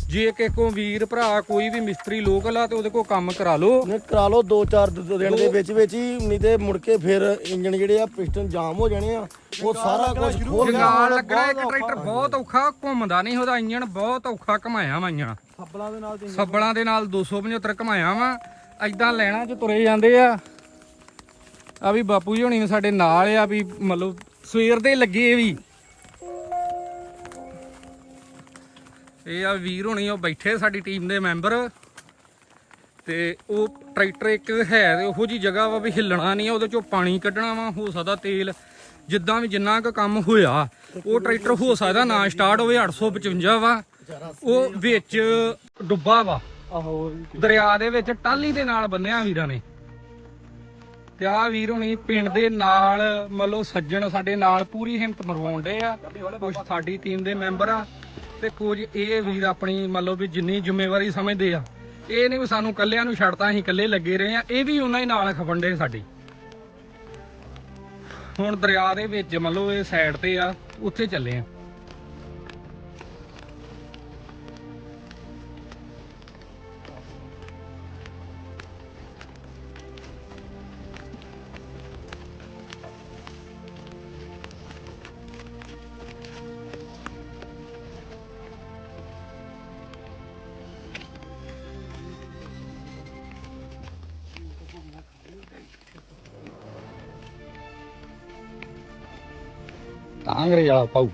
ਜੇ ਕਿ ਕੋ ਵੀਰ ਭਰਾ ਕੋਈ ਵੀ ਮਿਸਤਰੀ ਲੋਕਲ ਆ ਤੇ ਉਹਦੇ ਕੋਲ ਕੰਮ ਕਰਾ ਲਓ। ਨੇ ਕਰਾ ਲਓ 2-4 ਦਿਨ ਦੇ ਵਿੱਚ ਵਿੱਚ ਹੀ ਨਹੀਂ ਤੇ ਮੁੜ ਕੇ ਫਿਰ ਇੰਜਨ ਜਿਹੜੇ ਆ ਪਿਸਟਨ ਜਾਮ ਹੋ ਜਾਣੇ ਆ। ਉਹ ਸਾਰਾ ਕੁਝ ਖੋਲ ਜੰਗਾਲ ਲੱਗਣਾ ਇੱਕ ਟਰੈਕਟਰ ਬਹੁਤ ਔਖਾ ਘੁੰਮਦਾ ਨਹੀਂ ਉਹਦਾ ਇੰਜਣ ਬਹੁਤ ਔਖਾ ਘਮਾਇਆ ਵਾ ਇੰਜਣ। ਸੱਬਲਾਂ ਦੇ ਨਾਲ ਸੱਬਲਾਂ ਦੇ ਨਾਲ 275 ਘਮਾਇਆ ਵਾ। ਐਦਾਂ ਲੈਣਾ ਚ ਤੁਰੇ ਜਾਂਦੇ ਆ। ਆ ਵੀ ਬਾਪੂ ਜੀ ਹੋਣੀ ਸਾਡੇ ਨਾਲ ਆ ਵੀ ਮਤਲਬ ਸਵੇਰ ਦੇ ਲੱਗੇ ਵੀ। ਇਹ ਆ ਵੀਰ ਹੋਣੀ ਉਹ ਬੈਠੇ ਸਾਡੀ ਟੀਮ ਦੇ ਮੈਂਬਰ। ਤੇ ਉਹ ਟਰੈਕਟਰ ਇੱਕ ਹੈ ਤੇ ਉਹੋ ਜੀ ਜਗ੍ਹਾ ਵਾ ਵੀ ਹਿੱਲਣਾ ਨਹੀਂ ਉਹਦੇ ਚੋਂ ਪਾਣੀ ਕੱਢਣਾ ਵਾ ਹੋ ਸਕਦਾ ਤੇਲ ਜਿੱਦਾਂ ਵੀ ਜਿੰਨਾ ਕੁ ਕੰਮ ਹੋਇਆ ਉਹ ਟਰੈਕਟਰ ਹੋ ਸਕਦਾ ਨਾ ਸਟਾਰਟ ਹੋਵੇ 855 ਵਾ। ਉਹ ਵਿੱਚ ਡੁੱਬਾ ਵਾ। ਆਹੋ ਦਰਿਆ ਦੇ ਵਿੱਚ ਟਾਲੀ ਦੇ ਨਾਲ ਬੰਨਿਆ ਵੀਰਾਂ ਨੇ। ਤੇ ਆ ਵੀਰ ਹੁਣੀ ਪਿੰਡ ਦੇ ਨਾਲ ਮਤਲਬ ਸੱਜਣ ਸਾਡੇ ਨਾਲ ਪੂਰੀ ਹਿੰਮਤ ਮਰਵਾਉਣ ਡੇ ਆ। ਕੁਝ ਸਾਡੀ ਟੀਮ ਦੇ ਮੈਂਬਰ ਆ। ਤੇ ਕੁਝ ਇਹ ਵੀਰ ਆਪਣੀ ਮਤਲਬ ਵੀ ਜਿੰਨੀ ਜ਼ਿੰਮੇਵਾਰੀ ਸਮਝਦੇ ਆ, ਇਹ ਨਹੀਂ ਵੀ ਸਾਨੂੰ ਕੱਲਿਆਂ ਨੂੰ ਛੱਡਤਾ, ਅਸੀਂ ਇਕੱਲੇ ਲੱਗੇ ਰਹੇ ਆ, ਇਹ ਵੀ ਉਹਨਾਂ ਹੀ ਨਾਲ ਖਵੰਡੇ ਸਾਡੀ। ਹੁਣ ਦਰਿਆ ਦੇ ਵਿੱਚ ਮਤਲਬ ਇਹ ਸਾਈਡ ਤੇ ਆ, ਉੱਥੇ ਚੱਲੇ ਆ। ਕਾਂਗਰੇ ਵਾਲਾ ਪਾਉ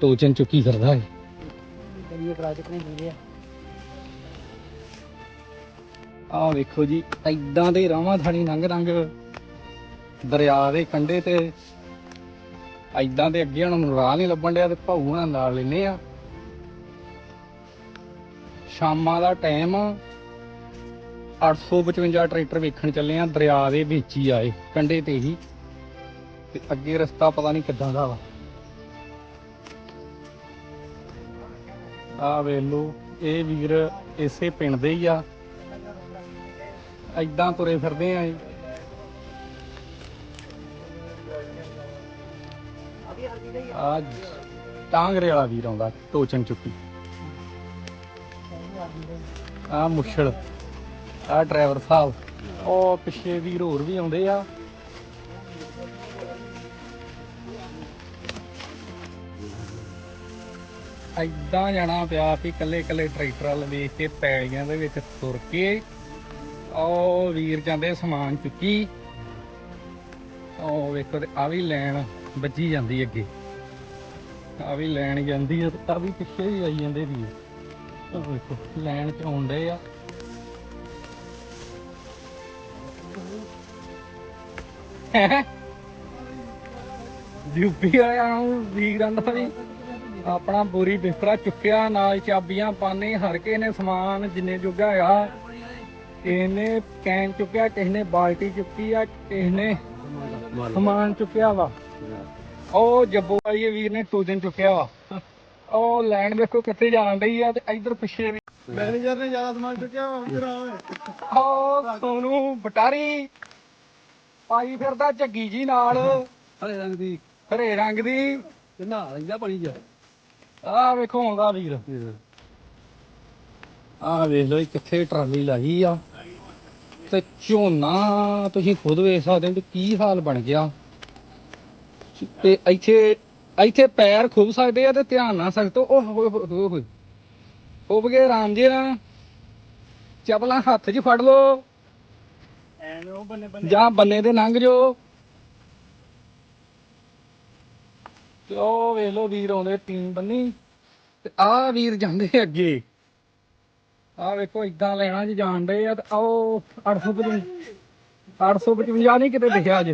ਟੋਚਨ ਚੁੱਕੀ ਕਰਦਾ ਹੈ ਕਰੀਏ ਕਰਾ ਚੁੱਕਨੇ ਹੁੰਦੇ ਆ। ਆਹ ਵੇਖੋ ਜੀ ਐਦਾਂ ਦੇ ਰਾਵਾਂ ਥਾਣੀ ਲੰਘ ਰੰਗ ਦਰਿਆ ਦੇ ਕੰਢੇ ਤੇ ਐਦਾਂ ਦੇ ਅੱਗੇ ਉਹਨਾਂ ਨੂੰ ਰਾਹ ਨਹੀਂ ਲੱਭਣ ਡਿਆ ਤੇ ਭਾਊ ਉਹਨਾਂ ਨਾਲ ਲੈਨੇ ਆ। ਸ਼ਾਮਾਂ ਦਾ ਟਾਈਮ 855 ਟਰੈਕਟਰ ਵੇਖਣ ਚੱਲੇ ਆ ਦਰਿਆ ਦੇ ਵਿੱਚ ਹੀ ਆਏ ਕੰਢੇ ਤੇ ਹੀ। ਤੇ ਅੱਗੇ ਰਸਤਾ ਪਤਾ ਨਹੀਂ ਕਿੱਦਾਂ ਦਾ ਵਾ। ਆ ਵੇਖ ਇਹ ਵੀਰ ਇਸੇ ਪਿੰਡ ਦੇ ਹੀ ਆ। ਐਦਾਂ ਤੁਰੇ ਫਿਰਦੇ ਆ ਇਹ। ਆ ਟਾਂਗਰੇ ਵਾਲਾ ਵੀਰ ਆਉਂਦਾ, ਟੋਚਨ ਚੁੱਕੀ। ਆ ਮੁਛੜ ਆ ਡਰਾਈਵਰ ਸਾਹਿਬ, ਉਹ ਪਿੱਛੇ ਵੀਰ ਹੋਰ ਵੀ ਆਉਂਦੇ ਆ। ਐਦਾਂ ਜਾਣਾ ਪਿਆ ਵੀ ਕੱਲੇ ਕੱਲੇ ਟਰੈਕਟਰ ਵਾਲ ਵੇਖ ਕੇ ਪੈਲੀਆਂ ਦੇ ਵਿੱਚ ਤੁਰ ਕੇ ਉਹ ਵੀਰ ਜਾਂਦੇ ਸਮਾਨ ਚੁੱਕੀ। ਉਹ ਵੇਖੋ ਤੇ ਆ ਵੀ ਲੈਣ ਵੱਜੀ ਜਾਂਦੀ ਅੱਗੇ। ਆ ਵੀ ਲੈਣ ਜਾਂਦੀ ਆ ਤੇ ਵੀ ਪਿੱਛੇ ਹੀ ਆਈ ਜਾਂਦੇ ਵੀਰ। ਉਹ ਵੇਖੋ, ਲੈਣ ਚ ਆਉਂਦੇ ਆ। ਯੂਪੀ ਆਇਆ ਹੂੰ ਵੀਰਾਂ ਦਾ ਵੀ ਆਪਣਾ ਬੋਰੀ ਬਿਸਤਰਾ ਚੁੱਕਿਆ ਨਾਲ ਚਾਬੀਆਂ ਪਾਣੇ ਹਰ ਕੇ ਨੇ ਸਮਾਨ ਜਿੰਨੇ ਜੋਗਾ ਹੈਗਾ ਕਿਸੇ ਨੇ ਕੈਨ ਚੁੱਕਿਆ ਕਿਸੇ ਨੇ ਬਾਲਟੀ ਚੁੱਕੀ ਆ ਕਿਸੇ ਨੇ ਸਮਾਨ ਚੁੱਕਿਆ ਵਾ। ਉਹ ਜੱਬੋ ਵਾਲੀ ਵੀਰ ਨੇ ਟੋਜਨ ਚੁੱਕਿਆ ਵਾ। ਉਹ ਲੈਣ ਵੇਖੋ ਕਿੱਥੇ ਜਾਣ ਡਈ ਆ ਤੇ ਇਧਰ ਪਿੱਛੇ ਵੀ। ਮੈਨੇਜਰ ਨੇ ਜ਼ਿਆਦਾ ਸਮਾਨ ਚੁੱਕਿਆ ਉਧਰ ਆ ਓਏ। ਓ ਸੋਨੂੰ ਬਟਾਰੀ ਪਾਈ ਫਿਰਦਾ ਝੱਗੀ ਜੀ ਨਾਲ। ਹਰੇ ਰੰਗ ਦੀ। ਹਰੇ ਰੰਗ ਦੀ। ਤੇ ਨਹਾ ਲੈਂਦਾ ਪਾਣੀ ਚ। ਆਹ ਵੇਖੋ ਆਉਂਦਾ ਵੀਰ। ਆਹ ਵੇਖ ਇਹ ਕਿੱਥੇ ਟਰਾਲੀ ਲਾਈ ਆ ਤੇ ਝੋਨਾ ਤੁਸੀਂ ਖੁਦ ਵੇਖ ਸਕਦੇ ਹੋ ਕੀ ਹਾਲ ਬਣ ਗਿਆ। ਤੇ ਇੱਥੇ ਇੱਥੇ ਪੈਰ ਖੁੱਬ ਸਕਦੇ ਆ ਤੇ ਧਿਆਨ ਨਾਲ ਸਕਤੋ ਓਹ ਹੋਏ ਹੋਏ ਖੁੱਬ ਗਏ ਰਾਮ ਜੀ ਨਾ। ਚਪਲਾਂ ਹੱਥ 'ਚ ਫੜ ਐਨ ਉਹ ਬੰਨੇ ਬੰਨੇ ਜਾਂ ਬੰਨੇ ਦੇ ਲੰਘ ਜੋ ਤੇ ਉਹ ਵੇਖ ਲਓ ਵੀਰ ਆਉਂਦੇ ਟੀਮ ਬੰਨੀ। ਤੇ ਆਹ ਵੀਰ ਜਾਂਦੇ ਅੱਗੇ। ਆਹ ਵੇਖੋ ਇਦਾਂ ਲੈਣਾ ਜੀ ਜਾਣ ਆ ਤੇ ਆਓ 855 855 ਨਹੀਂ ਕਿਤੇ ਲਿਖਿਆ ਅੱਜ।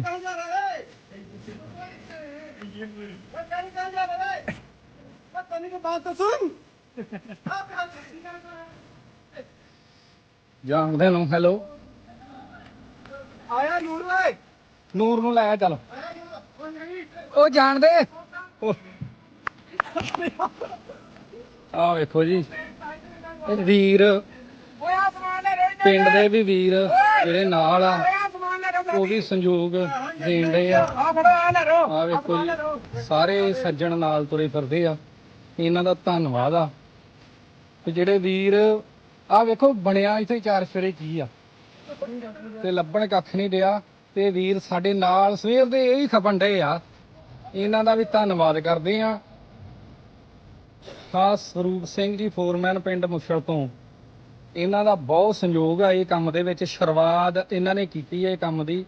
ਜਾਂਦੇ ਨੂੰ ਹੈਲੋ ਆਇਆ ਨੂਰ ਓਏ। ਨੂਰ ਨੂੰ ਲੈ ਚੱਲ। ਉਹ ਜਾਣਦੇ? ਆ ਵੇਖੋ ਜੀ। ਇਹ ਵੀਰ ਪਿੰਡ ਦੇ ਵੀ ਵੀਰ ਜਿਹੜੇ ਨਾਲ ਆ, ਉਹ ਵੀ ਸੰਯੋਗ ਦੇਣ ਦੇ ਆ। ਆ ਵੇਖੋ ਜੀ, ਸਾਰੇ ਸੱਜਣ ਨਾਲ ਤੁਰੇ ਫਿਰਦੇ ਆ। ਇਹਨਾਂ ਦਾ ਧੰਨਵਾਦ ਆ। ਤੇ ਜਿਹੜੇ ਵੀਰ ਆ ਵੇਖੋ, ਬਣਿਆ ਇੱਥੇ ਚਾਰ ਸਵੇਰੇ ਕੀ ਆ। ਤੇ ਲੱਭਣ ਕੱਖ ਨਹੀਂ ਡਿਆ। ਤੇ ਵੀਰ ਸਾਡੇ ਨਾਲ ਸਵੇਰ ਦੇ ਇਹ ਹੀ ਖਪਣ ਡਏ ਆ। ਇਹਨਾਂ ਦਾ ਵੀ ਧੰਨਵਾਦ ਕਰਦੇ ਆ ਖਾਸ ਸਰੂਪ ਸਿੰਘ ਜੀ ਫੋਰਮੈਨ ਪਿੰਡ ਮੁਛਲ ਤੋਂ। ਇਹਨਾਂ ਦਾ ਬਹੁਤ ਸੰਯੋਗ ਆ ਇਹ ਕੰਮ ਦੇ ਵਿੱਚ ਸ਼ੁਰੂਆਤ ਇਹਨਾਂ ਨੇ ਕੀਤੀ ਹੈ ਇਹ ਕੰਮ ਦੀ।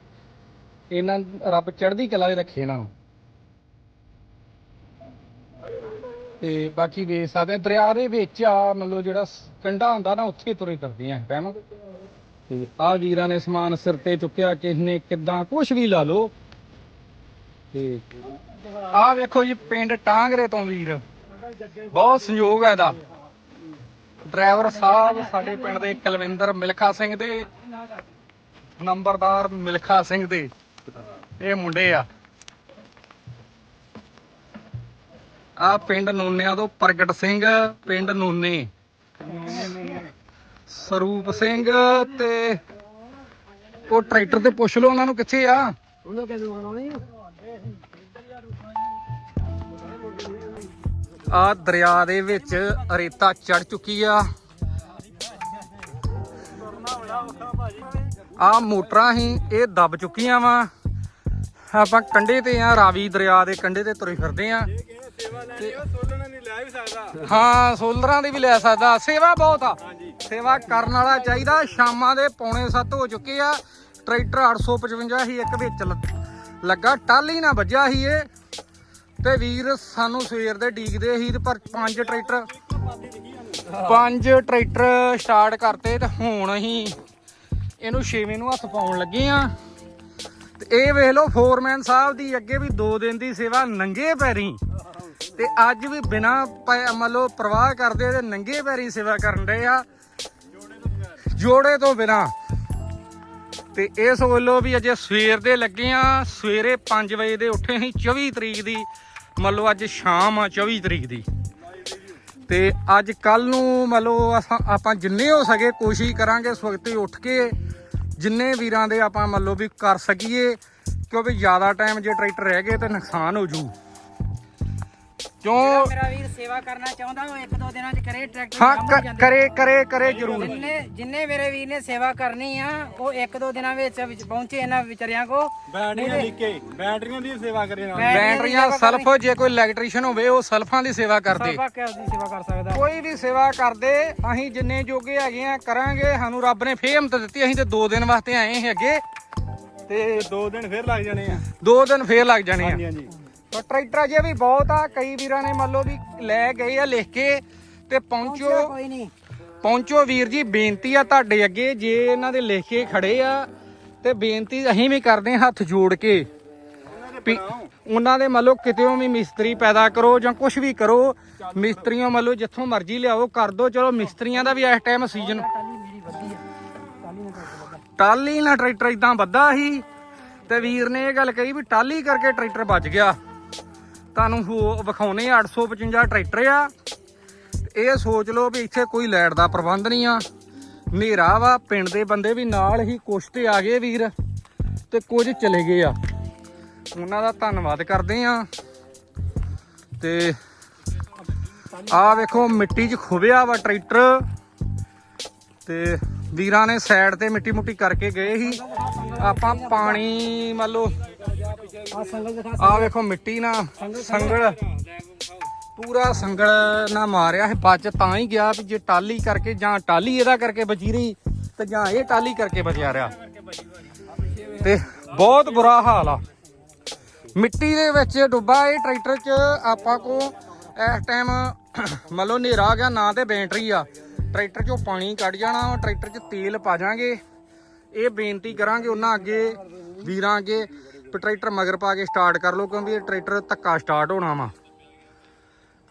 ਇਹਨਾਂ ਰੱਬ ਚੜ੍ਹਦੀ ਕਲਾ ਦੇ ਰੱਖੇ ਇਹਨਾਂ ਨੂੰ ਤੇ ਬਾਕੀ ਵੇਖ ਸਕਦੇ ਆ, ਦਰਿਆ ਦੇ ਵਿੱਚ ਆ ਮਤਲਬ ਜਿਹੜਾ ਸ- ਕੰਢਾ ਹੁੰਦਾ ਨਾ ਉੱਥੇ ਤੁਰੇ ਫਿਰਦੇ ਆ ਪਹਿਲਾਂ ਤੇ। ਆ ਵੀਰਾਂ ਨੇ ਸਮਾਨ ਸਿਰ ਤੇ ਚੁੱਕਿਆ ਕਿਸ ਨੇ ਕਿਦਾਂ ਕੁਝ ਵੀ ਲਾ ਲਓ। ਤੇ ਆਹ ਵੇਖੋ ਜੀ, ਪਿੰਡ ਟਾਂਗਰੇ ਤੋਂ ਵੀਰ। ਬਹੁਤ ਸੰਯੋਗ ਹੈ ਇਹਦਾ। ਡਰਾਈਵਰ ਸਾਹਿਬ ਸਾਡੇ ਪਿੰਡ ਦੇ ਕੁਲਵਿੰਦਰ ਮਿਲਖਾ ਸਿੰਘ ਦੇ, ਨੰਬਰਦਾਰ ਮਿਲਖਾ ਸਿੰਘ ਦੇ। ਇਹ ਮੁੰਡੇ ਆ। ਆ ਪਿੰਡ ਨੂਨਿਆਂ ਤੋਂ ਪ੍ਰਗਟ ਸਿੰਘ, ਪਿੰਡ ਨੂਨੇ। ਸਰੂਪ ਸਿੰਘ ਤੇ ਉਹ ਟਰੈਕਟਰ ਤੇ ਪੁੱਛ ਲਓ ਉਹਨਾਂ ਨੂੰ ਕਿੱਥੇ ਆ। ਉਹਨਾਂ ਕਹਿੰਦੇ ਆਉਣੀ ਆ ਦਰਿਆ ਦੇ ਵਿੱਚ ਰੇਤਾ ਚੜ ਚੁੱਕੀ ਆ। ਆ ਮੋਟਰਾਂ ਹੀ ਇਹ ਦੱਬ ਚੁੱਕੀਆਂ ਵਾ। ਆਪਾਂ ਕੰਢੇ ਤੇ ਆ, ਰਾਵੀ ਦਰਿਆ ਦੇ ਕੰਢੇ ਤੇ ਤੁਰੇ ਫਿਰਦੇ ਆ। ਹਾਂ, ਸੋਲਰਾਂ ਦੀ ਵੀ ਲੈ ਸਕਦਾ। ਸੇਵਾ ਬਹੁਤ ਆ। ਸੇਵਾ ਕਰਨ ਵਾਲਾ ਚਾਹੀਦਾ। ਸ਼ਾਮਾਂ ਦੇ ਪੌਣੇ 7 ਹੋ ਚੁੱਕੇ ਆ। ਟਰੈਕਟਰ 855 ਹੀ ਇੱਕ ਵਿੱਚ ਲੱਗਾ। ਟਾਲੀ ਨਾ ਵੱਜਿਆ ਸੀ ਇਹ। ਤੇ ਵੀਰ ਸਾਨੂੰ ਸਵੇਰ ਦੇ ਡੀਕਦੇ ਸੀ ਪਰ ਪੰਜ ਟਰੈਕਟਰ ਪੰਜ ਟਰੈਕਟਰ ਸਟਾਰਟ ਕਰਤੇ ਤੇ ਹੁਣ ਅਸੀਂ ਇਹਨੂੰ ਛੇਵੇਂ ਨੂੰ ਹੱਥ ਪਾਉਣ ਲੱਗੇ ਆ ਤੇ ਇਹ ਵੇਖ ਲਓ ਫੋਰਮੈਨ ਸਾਹਿਬ ਦੀ ਅੱਗੇ ਵੀ 2 ਦਿਨ ਦੀ ਸੇਵਾ ਨੰਗੇ ਪੈਰੀ। ਤੇ ਅੱਜ ਵੀ ਬਿਨਾ ਮੰਨ ਲਓ ਪ੍ਰਵਾਹ ਕਰਦੇ ਤੇ ਨੰਗੇ ਪੈਰੀ ਸੇਵਾ ਕਰਨ ਰਹੇ ਆ। ਜੋੜੇ ਤੋਂ ਬਿਨਾ। ਤੇ ਇਹ ਸੋਚ ਲਓ ਵੀ ਅਜੇ ਸਵੇਰ ਦੇ ਲੱਗੇ ਆ ਸਵੇਰੇ 5 ਵਜੇ ਦੇ ਉੱਠੇ ਅਸੀਂ 24 ਤਰੀਕ ਦੀ। ਮੰਨ ਲਓ ਅੱਜ ਸ਼ਾਮ ਆ 24 ਤਰੀਕ ਦੀ। ਤੇ ਅੱਜ ਕੱਲ ਨੂੰ ਮੰਨ ਲਓ ਅਸਾਂ, ਆਪਾਂ ਜਿੰਨੇ ਹੋ ਸਕੇ ਕੋਸ਼ਿਸ਼ ਕਰਾਂਗੇ ਇਸ ਵਕਤ ਹੀ ਉੱਠ ਕੇ ਜਿੰਨੇ ਵੀਰਾਂ ਦੇ ਆਪਾਂ ਮੰਨ ਲਓ ਵੀ ਕਰ ਸਕੀਏ, ਕਿਉਂਕਿ ਜ਼ਿਆਦਾ ਟਾਈਮ ਜੇ ਟਰੈਕਟਰ ਰਹਿ ਗਏ ਤੇ ਨੁਕਸਾਨ ਹੋ ਜੂ। ਕਿਉਂ? ਮੇਰਾ ਵੀਰ ਸੇਵਾ ਕਰਨਾ ਚਾਹੁੰਦਾ ਉਹ ਇੱਕ ਦੋ ਦਿਨਾਂ 'ਚ ਕਰੇ ਟਰੈਕਟਰ ਹਾਂ ਕ-। ਕਰੇ ਕਰੇ ਕਰੇ ਜ਼ਰੂਰ। ਜਿੰਨੇ ਜਿੰਨੇ ਮੇਰੇ ਵੀਰ ਨੇ ਸੇਵਾ ਕਰਨੀ ਆ ਉਹ ਇੱਕ ਦੋ ਦਿਨਾਂ ਵਿੱਚ ਵਿੱਚ ਪਹੁੰਚੇ ਇਹਨਾਂ ਵਿਚਾਰਿਆਂ ਕੋ ਬੈਟਰੀਆਂ ਲਿਕੇ ਬੈਟਰੀਆਂ ਦੀ ਸੇਵਾ ਕਰੇ ਨਾਲ। ਬੈਟਰੀਆਂ ਸਲਫ ਜੇ ਕੋਈ ਇਲੈਕਟ੍ਰੀਸ਼ੀਅਨ ਹੋਵੇ ਉਹ ਸਲਫਾਂ ਦੀ ਸੇਵਾ ਕਰਦੇ। ਸਭਾ ਕਿਸ ਦੀ ਸੇਵਾ ਕਰ ਸਕਦਾ? ਕੋਈ ਵੀ ਸੇਵਾ ਕਰਦੇ ਅਸੀਂ ਜਿੰਨੇ ਜੋਗੇ ਹੈਗੇ ਆ ਕਰਾਂਗੇ। ਸਾਨੂੰ ਰੱਬ ਨੇ ਫੇਰ ਹਿੰਮਤ ਦਿੱਤੀ ਅਸੀਂ ਤੇ 2 ਦਿਨ ਵਾਸਤੇ ਆਏ ਸੀ ਅੱਗੇ। ਤੇ ਦੋ ਦਿਨ ਫੇਰ ਲੱਗ ਜਾਣੇ ਆ। 2 ਦਿਨ ਫੇਰ ਲੱਗ ਜਾਣੇ ਆ। ਹਾਂਜੀ ਹਾਂਜੀ। ਤਾਂ ਟਰੈਕਟਰ ਅਜੇ ਵੀ ਬਹੁਤ ਆ ਕਈ ਵੀਰਾਂ ਨੇ ਮੰਨ ਲਓ ਵੀ ਲੈ ਗਏ ਆ ਲਿਖ ਕੇ ਤੇ ਪਹੁੰਚੋ। ਕੋਈ ਨਹੀਂ। ਪਹੁੰਚੋ ਵੀਰ ਜੀ ਬੇਨਤੀ ਆ ਤੁਹਾਡੇ ਅੱਗੇ ਜੇ ਇਹਨਾਂ ਦੇ ਲਿਖ ਕੇ ਖੜੇ ਆ ਤੇ ਬੇਨਤੀ ਅਸੀਂ ਵੀ ਕਰਦੇ ਹਾਂ ਹੱਥ ਜੋੜ ਕੇ। ਉਹਨਾਂ ਦੇ ਮੰਨ ਲਓ ਕਿਤੇੋਂ ਵੀ ਮਿਸਤਰੀ ਪੈਦਾ ਕਰੋ ਜਾਂ ਕੁਝ ਵੀ ਕਰੋ ਮਿਸਤਰੀਆਂ ਮੰਨ ਲਓ ਜਿੱਥੋਂ ਮਰਜ਼ੀ ਲਿਆਓ ਕਰ ਦੋ। ਚਲੋ ਮਿਸਤਰੀਆਂ ਦਾ ਵੀ ਇਸ ਟਾਈਮ ਸੀਜ਼ਨ ਟਾਲੀ ਨਾਲ ਟਰੈਕਟਰ ਇਦਾਂ ਵੱਧਾ ਸੀ ਤੇ ਵੀਰ ਨੇ ਇਹ ਗੱਲ ਕਹੀ ਵੀ ਟਾਲੀ ਕਰਕੇ ਟਰੈਕਟਰ ਬਚ ਗਿਆ। ਤੁਹਾਨੂੰ ਉਹ ਵਿਖਾਉਨੇ 855 ਟਰੈਕਟਰ ਆ। ਇਹ ਸੋਚ ਲਓ ਵੀ ਇੱਥੇ ਕੋਈ ਲਾਈਟ ਦਾ ਪ੍ਰਬੰਧ ਨਹੀਂ ਆ। ਹਨੇਰਾ ਵਾ, ਪਿੰਡ ਦੇ ਬੰਦੇ ਵੀ ਨਾਲ ਹੀ ਕੁਛ ਤੇ ਆ ਗਏ ਵੀਰ, ਤੇ ਕੁਝ ਚਲੇ ਗਏ ਆ। ਉਹਨਾਂ ਦਾ ਧੰਨਵਾਦ ਕਰਦੇ ਆ। ਤੇ ਆ ਵੇਖੋ, ਮਿੱਟੀ 'ਚ ਖੁਬਿਆ ਵਾ ਟਰੈਕਟਰ। ਤੇ ਵੀਰਾਂ ਨੇ ਸਾਈਡ ਤੇ ਮਿੱਟੀ ਮੁੱਟੀ ਕਰਕੇ ਗਏ ਸੀ। ਆਪਾਂ ਪਾਣੀ, ਮੰਨ ਲਓ ਆ ਵੇਖੋ ਮਿੱਟੀ ਨਾ ਸੰਗਲ ਪੂਰਾ ਸੰਗਲ ਨਾ ਮਾਰਿਆ ਹੈ ਬਚ ਤਾਂ ਹੀ ਗਿਆ ਵੀ ਜੇ ਟਾਲੀ ਕਰਕੇ ਜਾਂ ਟਾਲੀ ਇਹਦਾ ਕਰਕੇ ਬਚੀ ਰਹੀ ਤੇ ਜਾਂ ਇਹ ਟਾਲੀ ਕਰਕੇ ਬਚਿਆ ਰਿਹਾ। ਤੇ ਬਹੁਤ ਬੁਰਾ ਹਾਲ ਆ। ਮਿੱਟੀ ਦੇ ਵਿੱਚ ਡੁੱਬਾ ਇਹ ਟਰੈਕਟਰ 'ਚ ਆਪਾਂ ਕੋ ਇਸ ਟਾਈਮ ਮੰਨ ਲਓ ਹਨੇਰਾ ਆ ਗਿਆ ਨਾ ਤੇ ਬੈਟਰੀ ਆ। ਟਰੈਕਟਰ 'ਚੋਂ ਪਾਣੀ ਕੱਢ ਜਾਣਾ ਟਰੈਕਟਰ 'ਚ ਤੇਲ ਪਾ ਜਾਾਂਗੇ। ਇਹ ਬੇਨਤੀ ਕਰਾਂਗੇ ਉਹਨਾਂ ਅੱਗੇ ਵੀਰਾਂ ਅੱਗੇ ਵੀ ਟਰੈਕਟਰ ਮਗਰ ਪਾ ਕੇ ਸਟਾਰਟ ਕਰ ਲਓ ਕਿਉਂਕਿ ਇਹ ਟਰੈਕਟਰ ਧੱਕਾ ਸਟਾਰਟ ਹੋਣਾ ਵਾ।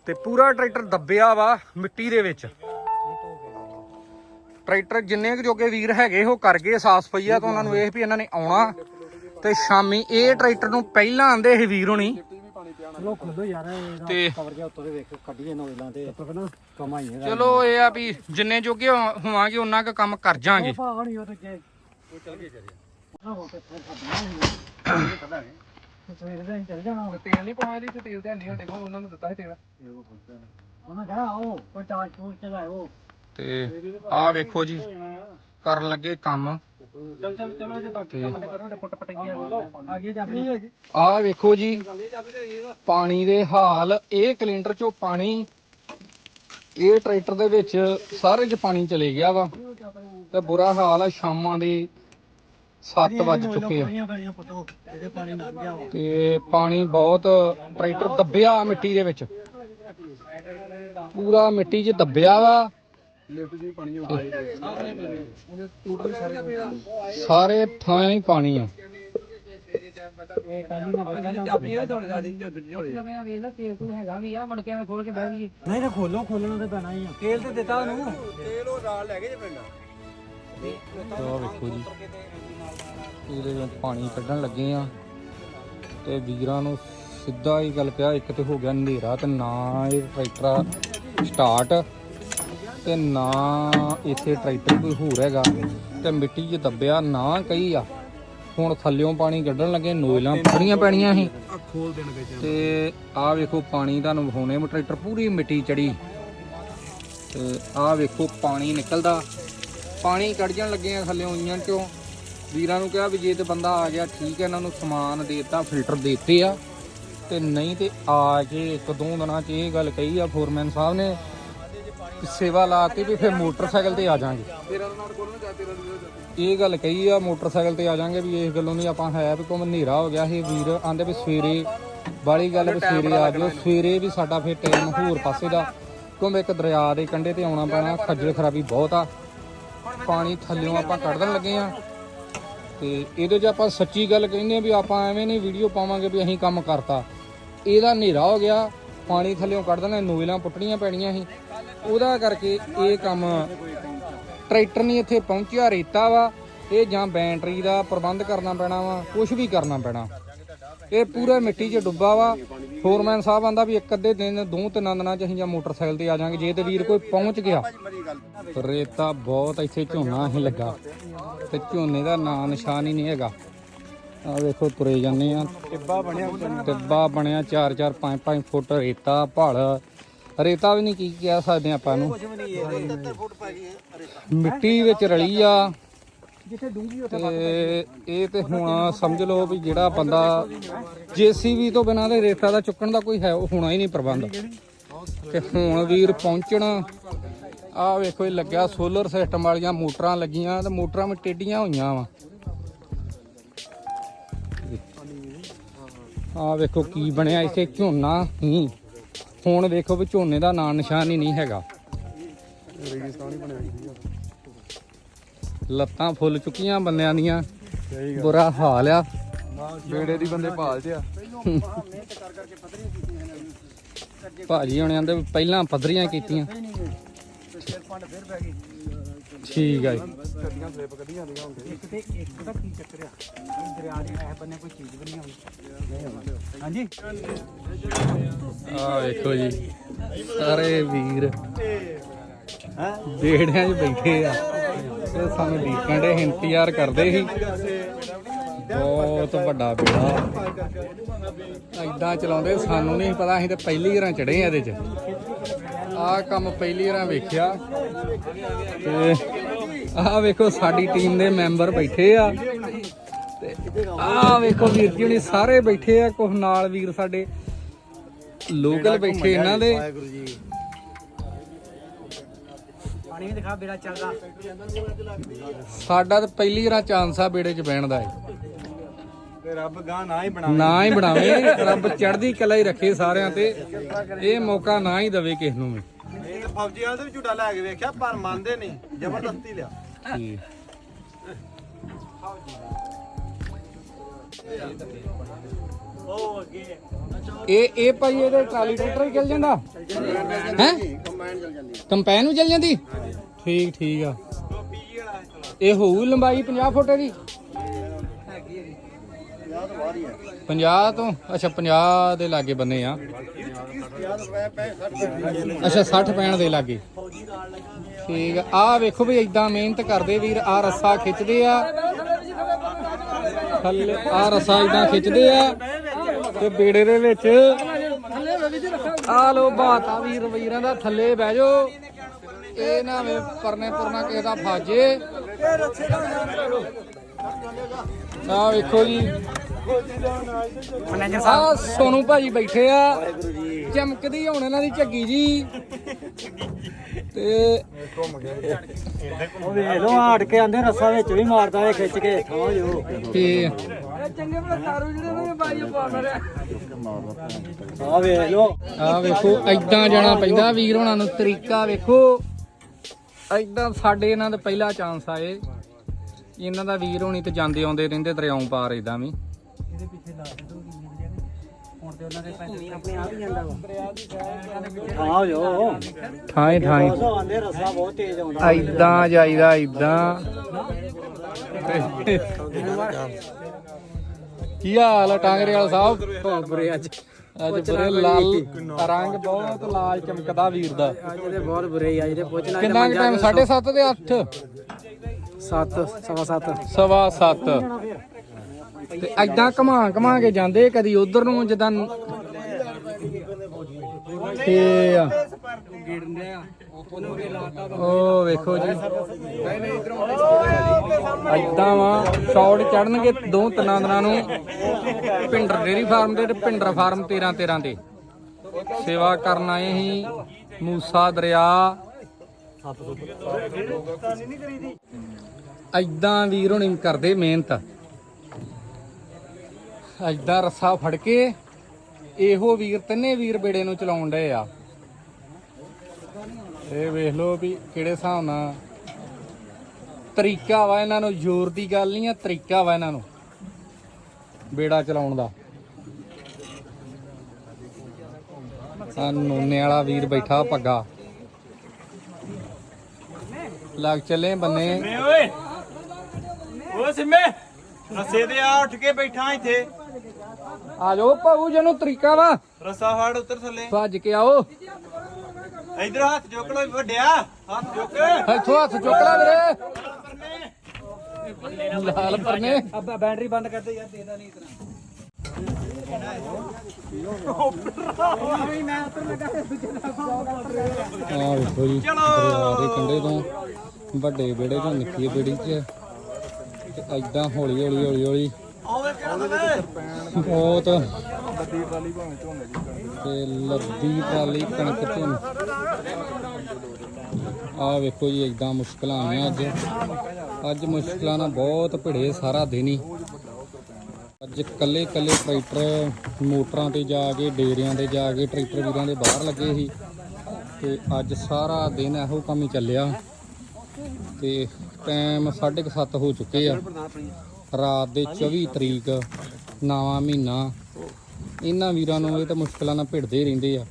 ਤੇ ਪੂਰਾ ਟਰੈਕਟਰ ਦੱਬਿਆ ਵਾ ਮਿੱਟੀ ਦੇ ਵਿੱਚ। ਟਰੈਕਟਰ ਜਿੰਨੇ ਕੁ ਜੋਗੇ ਵੀਰ ਹੈਗੇ ਉਹ ਕਰ ਗਏ ਸਾਫ਼ ਸਫਾਈਆ ਤਾਂ ਉਹਨਾਂ ਨੂੰ ਇਹ ਵੀ ਇਹਨਾਂ ਨੇ ਆਉਣਾ। ਤੇ ਸ਼ਾਮੀ ਇਹ ਟਰੈਕਟਰ ਨੂੰ ਪਹਿਲਾਂ ਆਂਦੇ ਇਹ ਵੀਰ ਹੋਣੀ। ਤੇ ਚਲੋ ਇਹ ਆ ਵੀ ਜਿੰਨੇ ਜੋਗੇ ਹੋਵਾਂਗੇ ਉਹਨਾਂ ਕੁ ਕੰਮ ਕਰ ਜਾਾਂਗੇ। ਭਾਗ ਨਹੀਂ ਉਹ ਚੱਲ ਗਏ ਜਰੇ ਤੇਲ ਨਹੀਂ ਪਾਉਣਾ ਇਹਦੇ ਤੇ ਤੇਲ ਤੇ ਨਹੀਂ ਦੇਖੋ ਉਹਨਾਂ ਨੂੰ ਦਿੱਤਾ ਸੀ ਤੇਲ ਉਹਨਾਂ ਕਹਾ ਆਓ ਕੋਈ ਚਾਰ ਚੂਰ ਚਲਾਓ ਤੇ ਆਹ ਵੇਖੋ ਜੀ, ਕਰਨ ਲੱਗੇ ਕੰਮ। ਚੱਲ ਚੱਲ ਚਲੋ ਜੇ ਬਾਕੀ ਕੰਮ ਕਰੋ ਤੇ ਪਟਈਆਂ ਅੱਗੇ ਜਾ ਆਪਣੀ ਆਹ ਵੇਖੋ ਜੀ, ਪਾਣੀ ਦੇ ਹਾਲ, ਇਹ ਕਲਿੰਡਰ ਚੋਂ ਪਾਣੀ, ਇਹ ਟਰੈਕਟਰ ਦੇ ਵਿੱਚ ਸਾਰੇ ਚ ਪਾਣੀ ਚਲੇ ਗਿਆ ਵਾ। ਤੇ ਬੁਰਾ ਹਾਲ ਆ, ਸ਼ਾਮਾਂ ਦੇ 7 ਵੱਜ ਚੁੱਕੇ ਆ। ਤੇ ਪਾਣੀ ਬਹੁਤ ਟਰੈਕਟਰ ਦੱਬਿਆ ਮਿੱਟੀ ਦੇ ਵਿੱਚ। ਪੂਰਾ ਮਿੱਟੀ 'ਚ ਦੱਬਿਆ ਵਾ। ਸਾਰੇ ਥਾਂ ਹੀ ਪਾਣੀ ਆ। ਨਹੀਂ ਤਾਂ ਖੋਲੋ ਖੋਲਣਾ ਤੇ ਪੈਣਾ ਹੀ ਆ। ਤੇਲ ਤੇ ਦਿੱਤਾ ਉਹਨੂੰ। ਆਹ ਵੇਖੋ ਜੀ। ਇਹਦੇ ਵਿੱਚ ਪਾਣੀ ਕੱਢਣ ਲੱਗੇ ਆ। ਤੇ ਵੀਰਾਂ ਨੂੰ ਸਿੱਧਾ ਹੀ ਗੱਲ ਪਿਆ ਇੱਕ ਤੇ ਹੋ ਗਿਆ ਹਨੇਰਾ ਤੇ ਨਾ ਇਹ ਟਰੈਕਟਰ ਸਟਾਰਟ ਤੇ ਨਾ ਇੱਥੇ ਟਰੈਕਟਰ ਕੋਈ ਹੋਰ ਹੈਗਾ। ਤੇ ਮਿੱਟੀ 'ਚ ਦੱਬਿਆ ਨਾ ਕਈ ਆ। ਹੁਣ ਥੱਲਿਓਂ ਪਾਣੀ ਕੱਢਣ ਲੱਗੇ ਨੋਇਲਾਂ ਫੜੀਆਂ ਪੈਣੀਆਂ ਸੀ। ਤੇ ਆਹ ਵੇਖੋ ਪਾਣੀ ਤੁਹਾਨੂੰ ਵਿਖਾਉਣੇ ਟਰੈਕਟਰ ਪੂਰੀ ਮਿੱਟੀ ਚੜੀ। ਤੇ ਆਹ ਵੇਖੋ ਪਾਣੀ ਨਿਕਲਦਾ। ਪਾਣੀ ਕੱਢ ਜਾਣ ਲੱਗੇ ਆ ਥੱਲੇ ਇੰਜਣ ਚੋਂ ਵੀਰਾਂ ਨੂੰ ਕਿਹਾ ਵੀ ਜੇ ਤੇ ਬੰਦਾ ਆ ਗਿਆ ਠੀਕ ਹੈ ਇਹਨਾਂ ਨੂੰ ਸਮਾਨ ਦੇਤਾ ਫਿਲਟਰ ਦੇਤੇ ਆ। ਤੇ ਨਹੀਂ ਤੇ ਆ ਕੇ ਇੱਕ ਦੋ ਦਿਨਾਂ 'ਚ ਇਹ ਗੱਲ ਕਹੀ ਆ ਫੋਰਮੈਨ ਸਾਹਿਬ ਨੇ ਕਿ ਸੇਵਾ ਲਾਤੀ ਵੀ ਫਿਰ ਮੋਟਰਸਾਈਕਲ ਤੇ ਆ ਜਾਾਂਗੇ। ਇਹ ਗੱਲ ਕਹੀ ਆ ਮੋਟਰਸਾਈਕਲ ਤੇ ਆ ਜਾਾਂਗੇ ਵੀ ਇਸ ਗੱਲੋਂ ਨਹੀਂ ਆਪਾਂ ਹੈ ਵੀ ਕੋਈ ਹਨੇਰਾ ਹੋ ਗਿਆ ਇਹ ਵੀਰ ਆਂਦੇ ਵੀ ਸਵੇਰੇ ਬਾਲੀ ਗੱਲ ਵੀ ਸਵੇਰੇ ਆ ਜਿਓ ਸਵੇਰੇ ਵੀ ਸਾਡਾ ਫਿਰ ਟਾਈਮ ਹੋਰ ਪਾਸੇ ਦਾ। ਕਿਉਂਕਿ ਇੱਕ ਦਰਿਆ ਦੇ ਕੰਢੇ ਤੇ ਆਉਣਾ ਪੈਣਾ ਖੱਜਲ ਖਰਾਬੀ ਬਹੁਤ ਆ। ਪਾਣੀ ਥੱਲਿਓਂ ਆਪਾਂ ਕੱਢਣ ਲੱਗੇ ਆ ਤੇ ਇਹਦੇ 'ਚ ਆਪਾਂ ਸੱਚੀ ਗੱਲ ਕਹਿੰਦੇ ਆ ਵੀ ਆਪਾਂ ਐਵੇਂ ਨਹੀਂ ਵੀਡੀਓ ਪਾਵਾਂਗੇ ਵੀ ਅਸੀਂ ਕੰਮ ਕਰਤਾ। ਇਹਦਾ ਹਨੇਰਾ ਹੋ ਗਿਆ, ਪਾਣੀ ਥੱਲਿਓਂ ਕੱਢ ਦੇਣਾ ਨੋਇਲਾਂ ਪੁੱਟਣੀਆਂ ਪੈਣੀਆਂ ਸੀ। ਉਹਦਾ ਕਰਕੇ ਇਹ ਕੰਮ ਟਰੈਕਟਰ ਨਹੀਂ ਇੱਥੇ ਪਹੁੰਚਿਆ, ਰੇਤਾ ਵਾ। ਇਹ ਜਾਂ ਬੈਟਰੀ ਦਾ ਪ੍ਰਬੰਧ ਕਰਨਾ ਪੈਣਾ ਵਾ ਕੁਝ ਵੀ ਕਰਨਾ ਪੈਣਾ। ਇਹ ਪੂਰੇ ਮਿੱਟੀ 'ਚ ਡੁੱਬਾ ਵਾ। ਫੋਰਮੈਨ ਸਾਹਿਬ ਆਂਦਾ ਵੀ ਇੱਕ ਅੱਧੇ ਦਿਨ ਦੋ ਤਿੰਨ ਦਿਨਾਂ 'ਚ ਅਸੀਂ ਜਾਂ ਮੋਟਰਸਾਈਕਲ ਤੇ ਆ ਜਾਾਂਗੇ। ਜੇ ਤੇ ਵੀਰ ਕੋਈ ਪਹੁੰਚ ਗਿਆ। ਰੇਤਾ ਬਹੁਤ ਇੱਥੇ ਝੋਨਾ ਹੀ ਲੱਗਾ। ਤੇ ਝੋਨੇ ਦਾ ਨਾਂ ਨਿਸ਼ਾਨ ਹੀ ਨਹੀਂ ਹੈਗਾ। ਆ ਵੇਖੋ ਤੁਰੇ ਜਾਂਦੇ ਆ। ਟਿੱਬਾ ਬਣਿਆ ਟਿੱਬਾ ਬਣਿਆ 4 4 5 5 ਫੁੱਟ ਰੇਤਾ ਭਲ ਰੇਤਾ ਵੀ ਨਹੀਂ ਕੀ ਕਹਿ ਸਕਦੇ ਆਪਾਂ ਨੂੰ। ਮਿੱਟੀ ਵਿੱਚ ਰਲੀ ਆ। ਜਿੱਥੇ ਡੂੰਗੀ ਤੇ ਇਹ ਤੇ ਹੁਣ ਸਮਝ ਲਓ ਵੀ ਜਿਹੜਾ ਬੰਦਾ ਜੀਸੀਬੀ ਤੋਂ ਬਿਨਾਂ ਦੇ ਰੇਤਾ ਦਾ ਚੁੱਕਣ ਦਾ ਕੋਈ ਹੈ ਉਹ ਹੋਣਾ ਹੀ ਨਹੀਂ ਪ੍ਰਬੰਧ। ਤੇ ਹੁਣ ਵੀਰ ਪਹੁੰਚਣ। ਆ ਵੇਖੋ ਇਹ ਲੱਗਿਆ ਸੋਲਰ ਸਿਸਟਮ ਵਾਲੀਆਂ ਮੋਟਰਾਂ ਲੱਗੀਆਂ ਤੇ ਮੋਟਰਾਂ ਵਿੱਚ ਟੇਡੀਆਂ ਹੋਈਆਂ ਵਾ। ਆ ਵੇਖੋ ਕੀ ਬਣਿਆ ਇੱਥੇ ਝੋਨਾ ਹੀ। ਹੁਣ ਵੇਖੋ ਵੀ ਝੋਨੇ ਦਾ ਨਾਂ ਨਿਸ਼ਾਨ ਹੀ ਨਹੀਂ ਹੈਗਾ। ਰੇਗਿਸਤਾਨ ਹੀ ਬਣਿਆ ਸੀ ਲੱਤਾਂ ਫੁੱਲ ਚੁੱਕੀਆਂ ਬੰਦਿਆਂ ਦੀਆਂ। ਬੁਰਾ ਹਾਲ ਆ। ਬੇੜੇ ਦੀ ਬੰਦੇ ਭਾਲ ਚ ਆ ਭਾਜੀ ਹੁਣਿਆਂ ਦੇ ਪਹਿਲਾਂ ਪੱਧਰੀਆਂ ਕੀਤੀਆਂ। ਠੀਕ ਆ ਜੀ। ਗੱਡੀਆਂ ਸਲਿੱਪ ਕੱਢੀਆਂ ਹੁੰਦੀਆਂ। ਹੁੰਦੇ ਇੱਕ ਤੇ ਇੱਕ ਦਾ ਕੀ ਚੱਕਰ ਆ? ਦਰਿਆ ਦੇ ਇਹ ਬੰਨੇ ਕੋਈ ਚੀਜ਼ ਵੀ ਨਹੀਂ ਆਉਂਦੀ। ਹਾਂਜੀ? ਆ ਵੇਖੋ ਜੀ। ਸਾਰੇ ਵੀਰ। ਬੇੜਿਆਂ 'ਚ ਬੈਠੇ ਆ। ਤੇ ਸਾਨੂੰ ਡੀਕਣ ਦੇ ਇੰਤਜ਼ਾਰ ਕਰਦੇ ਸੀ। ਬਹੁਤ ਵੱਡਾ ਬੇੜਾ। ਐਦਾਂ ਚਲਾਉਂਦੇ, ਸਾਨੂੰ ਨਹੀਂ ਪਤਾ, ਅਸੀਂ ਤੇ ਪਹਿਲੀ ਵਾਰਾਂ ਚੜੇ ਆ ਇਹਦੇ 'ਚ। ਆਹ ਕੰਮ ਪਹਿਲੀ ਵਾਰਾਂ ਵੇਖਿਆ। ਤੇ ਆਹ ਵੇਖੋ, ਸਾਡੀ ਟੀਮ ਦੇ ਮੈਂਬਰ ਬੈਠੇ ਆ। ਤੇ ਆਹ ਵੇਖੋ ਵੀਰ ਜੀ ਹੁਣੀ ਸਾਰੇ ਬੈਠੇ ਆ ਕੁਝ ਨਾਲ ਵੀਰ ਸਾਡੇ। ਲੋਕਲ ਬੈਠੇ ਇਹਨਾਂ ਦੇ। ਪਾਣੀ ਵੀ ਦਿਖਾ ਬੇੜਾ ਚੱਲਦਾ। ਸਾਡਾ ਤਾਂ ਪਹਿਲੀ ਵਾਰ ਚਾਂਸ ਆ ਬੇੜੇ 'ਚ ਬਹਿਣ ਦਾ ਏ ਤੇ ਰੱਬ ਗਾਂ ਨਾ ਹੀ ਬਣਾਵੇ। ਨਾ ਹੀ ਬਣਾਵੇ ਰੱਬ ਚੜ੍ਹਦੀ ਕਲਾ ਹੀ ਰੱਖੇ ਸਾਰਿਆਂ ਤੇ। ਇਹ ਮੌਕਾ ਨਾ ਹੀ ਦਵੇ ਕਿਸ ਨੂੰ ਵੀ। ਇਹ ਤਾਂ ਫੌਜੀ ਵਾਲੇ ਦੇ ਵੀ ਝੂਟਾ ਲੈ ਕੇ ਵੇਖਿਆ ਪਰ ਮੰਨਦੇ ਨਹੀਂ। ਜ਼ਬਰਦਸਤੀ ਲਿਆ। ਠੀਕ। ਇਹ ਇਹ ਭਾਈ ਇਹਦੇ ਟਰਾਲੀ ਟਰੈਕਟਰ ਹੀ ਚੱਲ ਜਾਂਦਾ? ਹੈ? ਕੰਬਾਈਨ ਚੱਲ ਜਾਂਦੀ ਕੰਪੈਨ ਨੂੰ ਚੱਲ ਜਾਂਦੀ? ਠੀਕ ਠੀਕ ਆ। ਇਹ ਹੋਊ ਲੰਬਾਈ 50 ਫੁੱਟ ਦੀ 50 ਤੋਂ? ਅੱਛਾ 50 ਦੇ ਲਾਗੇ ਬੰਨੇ ਆ। ਅੱਛਾ 60 ਪੈਣ ਦੇ ਲਾਗੇ। ਠੀਕ ਆ। ਆਹ ਵੇਖੋ ਵੀ ਇਦਾਂ ਮਿਹਨਤ ਕਰਦੇ ਵੀਰ ਆ ਰੱਸਾ ਖਿੱਚਦੇ ਆ। ਥੱਲੇ ਆ ਰੱਸਾ ਇਦਾਂ ਖਿੱਚਦੇ ਆ। ਤੇ ਬੇੜੇ ਦੇ ਵਿੱਚ ਆ ਲੋ ਬਾਤਾ ਵੀਰ ਵੀਰਾਂ ਦਾ ਥੱਲੇ ਬਹਿ ਜਾਓ। ਇਹ ਨਾ ਵੇ ਪਰਨੇ ਪੁਰਨਾ ਕਿਸੇ ਦਾ ਫਾਜੇ। ਆ ਵੇਖੋ ਜੀ। ਆ ਸੋਨੂ ਭਾਜੀ ਬੈਠੇ ਆ। ਚਮਕਦੀ ਹੁਣ ਇਹਨਾਂ ਦੀ ਝੱਗੀ ਜੀ। ਤੇ ਉਹ ਵੇਖ ਲੋ ਆੜ ਕੇ ਆਂਦੇ ਰਸਾ ਵਿੱਚ ਵੀ ਮਾਰਦਾ ਏ ਖਿੱਚ ਕੇ। ਥਾਂ ਜੋ ਤੇ ਇਹ ਚੰਗੇ ਭਲੇ ਤਾਰੂ ਜਿਹੜੇ ਨੇ ਬਾਈ ਪਾਉਂਦਾ ਰਿਹਾ ਆ ਵੇਖ ਲੋ ਆ ਵੇਖੋ ਐਦਾਂ ਜਾਣਾ ਪੈਂਦਾ ਵੀਰ ਹੋਣਾ ਨੂੰ ਤਰੀਕਾ ਵੇਖੋ। ਐਦਾਂ ਸਾਡੇ ਇਹਨਾਂ ਦਾ ਪਹਿਲਾ ਚਾਂਸ ਆਏ ਇਹਨਾਂ ਦਾ ਵੀਰ ਹੋਣੀ ਤੇ ਜਾਂਦੇ ਆਉਂਦੇ ਰਹਿੰਦੇ ਦਰਿਆਓਂ ਪਾਰ ਇਦਾਂ ਵੀ। ਲਾ ਦੇ ਦੋ ਹੁਣ ਤੇ ਉਹਨਾਂ ਦੇ ਪੈਸੇ ਆਪਣੇ ਜਾਂਦਾ ਵਾ ਥਾਂ ਜੋ ਥਾਂ ਥਾਂ ਉਹ ਆਂਦੇ ਰਸਾ ਬਹੁਤ ਤੇਜ਼ ਆਉਂਦਾ ਐਦਾਂ ਜਾਈਦਾ ਐਦਾਂ ਕੀ ਹਾਲ ਆ ਟਾਂਗਰੇ ਵਾਲਾ ਸਾਹਿਬ? ਬੁਰੇ ਅੱਜ। ਅੱਜ ਬਰੇ ਲਾਲ ਰੰਗ ਬਹੁਤ ਲਾਲ ਚਮਕਦਾ ਵੀਰ ਦਾ। ਅੱਜ ਦੇ ਬਹੁਤ ਬੁਰੇ ਹੀ ਅੱਜ ਦੇ ਪੁੱਛ ਲਾ ਕਿੰਨਾ ਟਾਈਮ 7:30 ਤੇ 8 7 ਸਵਾ 7 ਸਵਾ 7 ਤੇ ਐਦਾਂ ਘਮਾ ਘਮਾ ਕੇ ਜਾਂਦੇ ਕਦੀ ਉਧਰ ਨੂੰ, ਜਦਾਂ ਤੇ ਆ। ਉਹ ਵੇਖੋ ਜੀ। ਐਦਾਂ ਵਾ ਸ਼ਾਟ ਚੜਨਗੇ ਦੋ ਤਿੰਨਾਂ ਦਿਨਾਂ ਨੂੰ। ਪਿੰਡਰ ਡੇਰੀ ਫਾਰਮ ਦੇ ਤੇ ਪਿੰਡਰ ਫਾਰਮ 13 13 ਦੇ। ਸੇਵਾ ਕਰਨ ਆਏ ਸੀ ਮੂਸਾ ਦਰਿਆ। ਐਦਾਂ ਵੀਰ ਹੁਣੀ ਕਰਦੇ ਮਿਹਨਤ। ਐਦਾਂ ਰੱਸਾ ਫੜ ਕੇ ਇਹੋ ਵੀਰ, ਤਿੰਨੇ ਵੀਰ ਬੇੜੇ ਨੂੰ ਚਲਾਉਣ ਡਏ ਆ। ਇਹ ਵੇਖ ਲਓ ਵੀ ਕਿਹੜੇ ਹਿਸਾਬ ਨਾਲ ਤਰੀਕਾ ਵਾ ਇਹਨਾਂ ਨੂੰ, ਜ਼ੋਰ ਦੀ ਗੱਲ ਨਹੀਂ ਆ, ਤਰੀਕਾ ਵਾ ਇਹਨਾਂ ਨੂੰ ਬੇੜਾ ਚਲਾਉਣ ਦਾ। ਆ ਨੂਨੇ ਵਾਲਾ ਵੀਰ ਬੈਠਾ ਪੱਗਾ ਲੱਗ ਚੱਲੇ ਬੰਨੇ। ਓਏ। ਓ ਸਿੰਮੇ। ਰਸੇ ਦੇ ਆ ਉੱਠ ਕੇ ਬੈਠਾ ਇੱਥੇ। ਆ ਜਾਓ ਭਾਊ ਜਿਹਨੂੰ ਤਰੀਕਾ ਵਾ। ਰਸਾ ਫੜ ਉੱਤਰ ਥੱਲੇ। ਭੱਜ ਕੇ ਆਓ। ਇਧਰ ਹੱਥ ਚੁੱਕ ਲੋ ਵੱਡਿਆ ਹੱਥ ਚੁੱਕ। ਇੱਥੋਂ ਹੱਥ ਚੁੱਕ ਲੈ ਵੀਰੇ। ਲਾਲ ਪਰਨੇ। ਅੱਬਾ ਬੈਟਰੀ ਬੰਦ ਕਰ ਦੇ ਯਾਰ ਦੇਦਾ ਨਹੀਂ ਇਤਨਾ। ਆ ਵੇਖੋ ਜੀ ਕੰਢੇ ਤੋਂ ਵੱਡੇ ਬੇੜੇ ਤੋਂ ਨਿੱਕੀ ਬੇੜੀ 'ਚ। ਤੇ ਐਦਾਂ ਹੌਲੀ ਹੌਲੀ ਹੌਲੀ ਹੌਲੀ। ਬਹੁਤ। ਬੱਦੀ ਵਾਲੀ ਭਾਵੇਂ ਝੋਨੇ ਦੀ ਕਣਕ ਤੇ ਲੱਦੀ ਟਰਾਲੀ ਕਣਕ ਝੋਨੇ। ਆ ਵੇਖੋ ਜੀ ਐਦਾਂ ਮੁਸ਼ਕਲਾਂ ਆਈਆਂ ਅੱਜ। ਅੱਜ ਮੁਸ਼ਕਲਾਂ ਨਾਲ ਬਹੁਤ ਭਿੜੇ ਸਾਰਾ ਦਿਨ ਹੀ। ਅੱਜ ਕੱਲੇ ਕੱਲੇ ਟਰੈਕਟਰ ਮੋਟਰਾਂ ਤੇ ਜਾ ਕੇ ਡੇਰਿਆਂ ਤੇ ਜਾ ਕੇ ਟਰੈਕਟਰ ਵੀਰਾਂ ਦੇ ਬਾਹਰ ਲੱਗੇ ਸੀ। ਤੇ ਅੱਜ ਸਾਰਾ ਦਿਨ ਇਹੋ ਕੰਮ ਹੀ ਚੱਲਿਆ। ਤੇ ਟਾਈਮ 7:30 ਹੋ ਚੁੱਕੇ ਆ। ਰਾਤ ਦੇ 24 ਤਰੀਕ, ਨਵਾਂ ਮਹੀਨਾ। ਇਹਨਾਂ ਵੀਰਾਂ ਨੂੰ ਇਹ ਤਾਂ ਮੁਸ਼ਕਲਾਂ ਨਾਲ ਭਿੜਦੇ ਰਹਿੰਦੇ ਆ।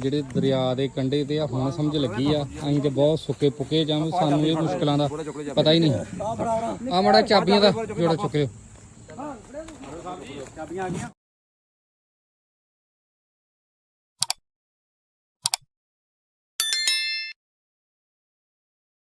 ਜਿਹੜੇ ਦਰਿਆ ਦੇ ਕੰਢੇ ਤੇ ਆ, ਹੁਣ ਸਮਝ ਲੱਗੀ ਆ। ਅਸੀਂ ਤੇ ਬਹੁਤ ਸੁੱਕੇ ਪੁੱਕੇ ਜਾਂ ਸਾਨੂੰ ਇਹ ਮੁਸ਼ਕਲਾਂ ਦਾ ਪਤਾ ਹੀ ਨਹੀਂ। ਆ ਮੜਾ ਚਾਬੀਆਂ ਦਾ ਜੋੜਾ ਚੁੱਕ ਲਿਓ ਚਾਬੀਆਂ ਆ ਗਈਆਂ।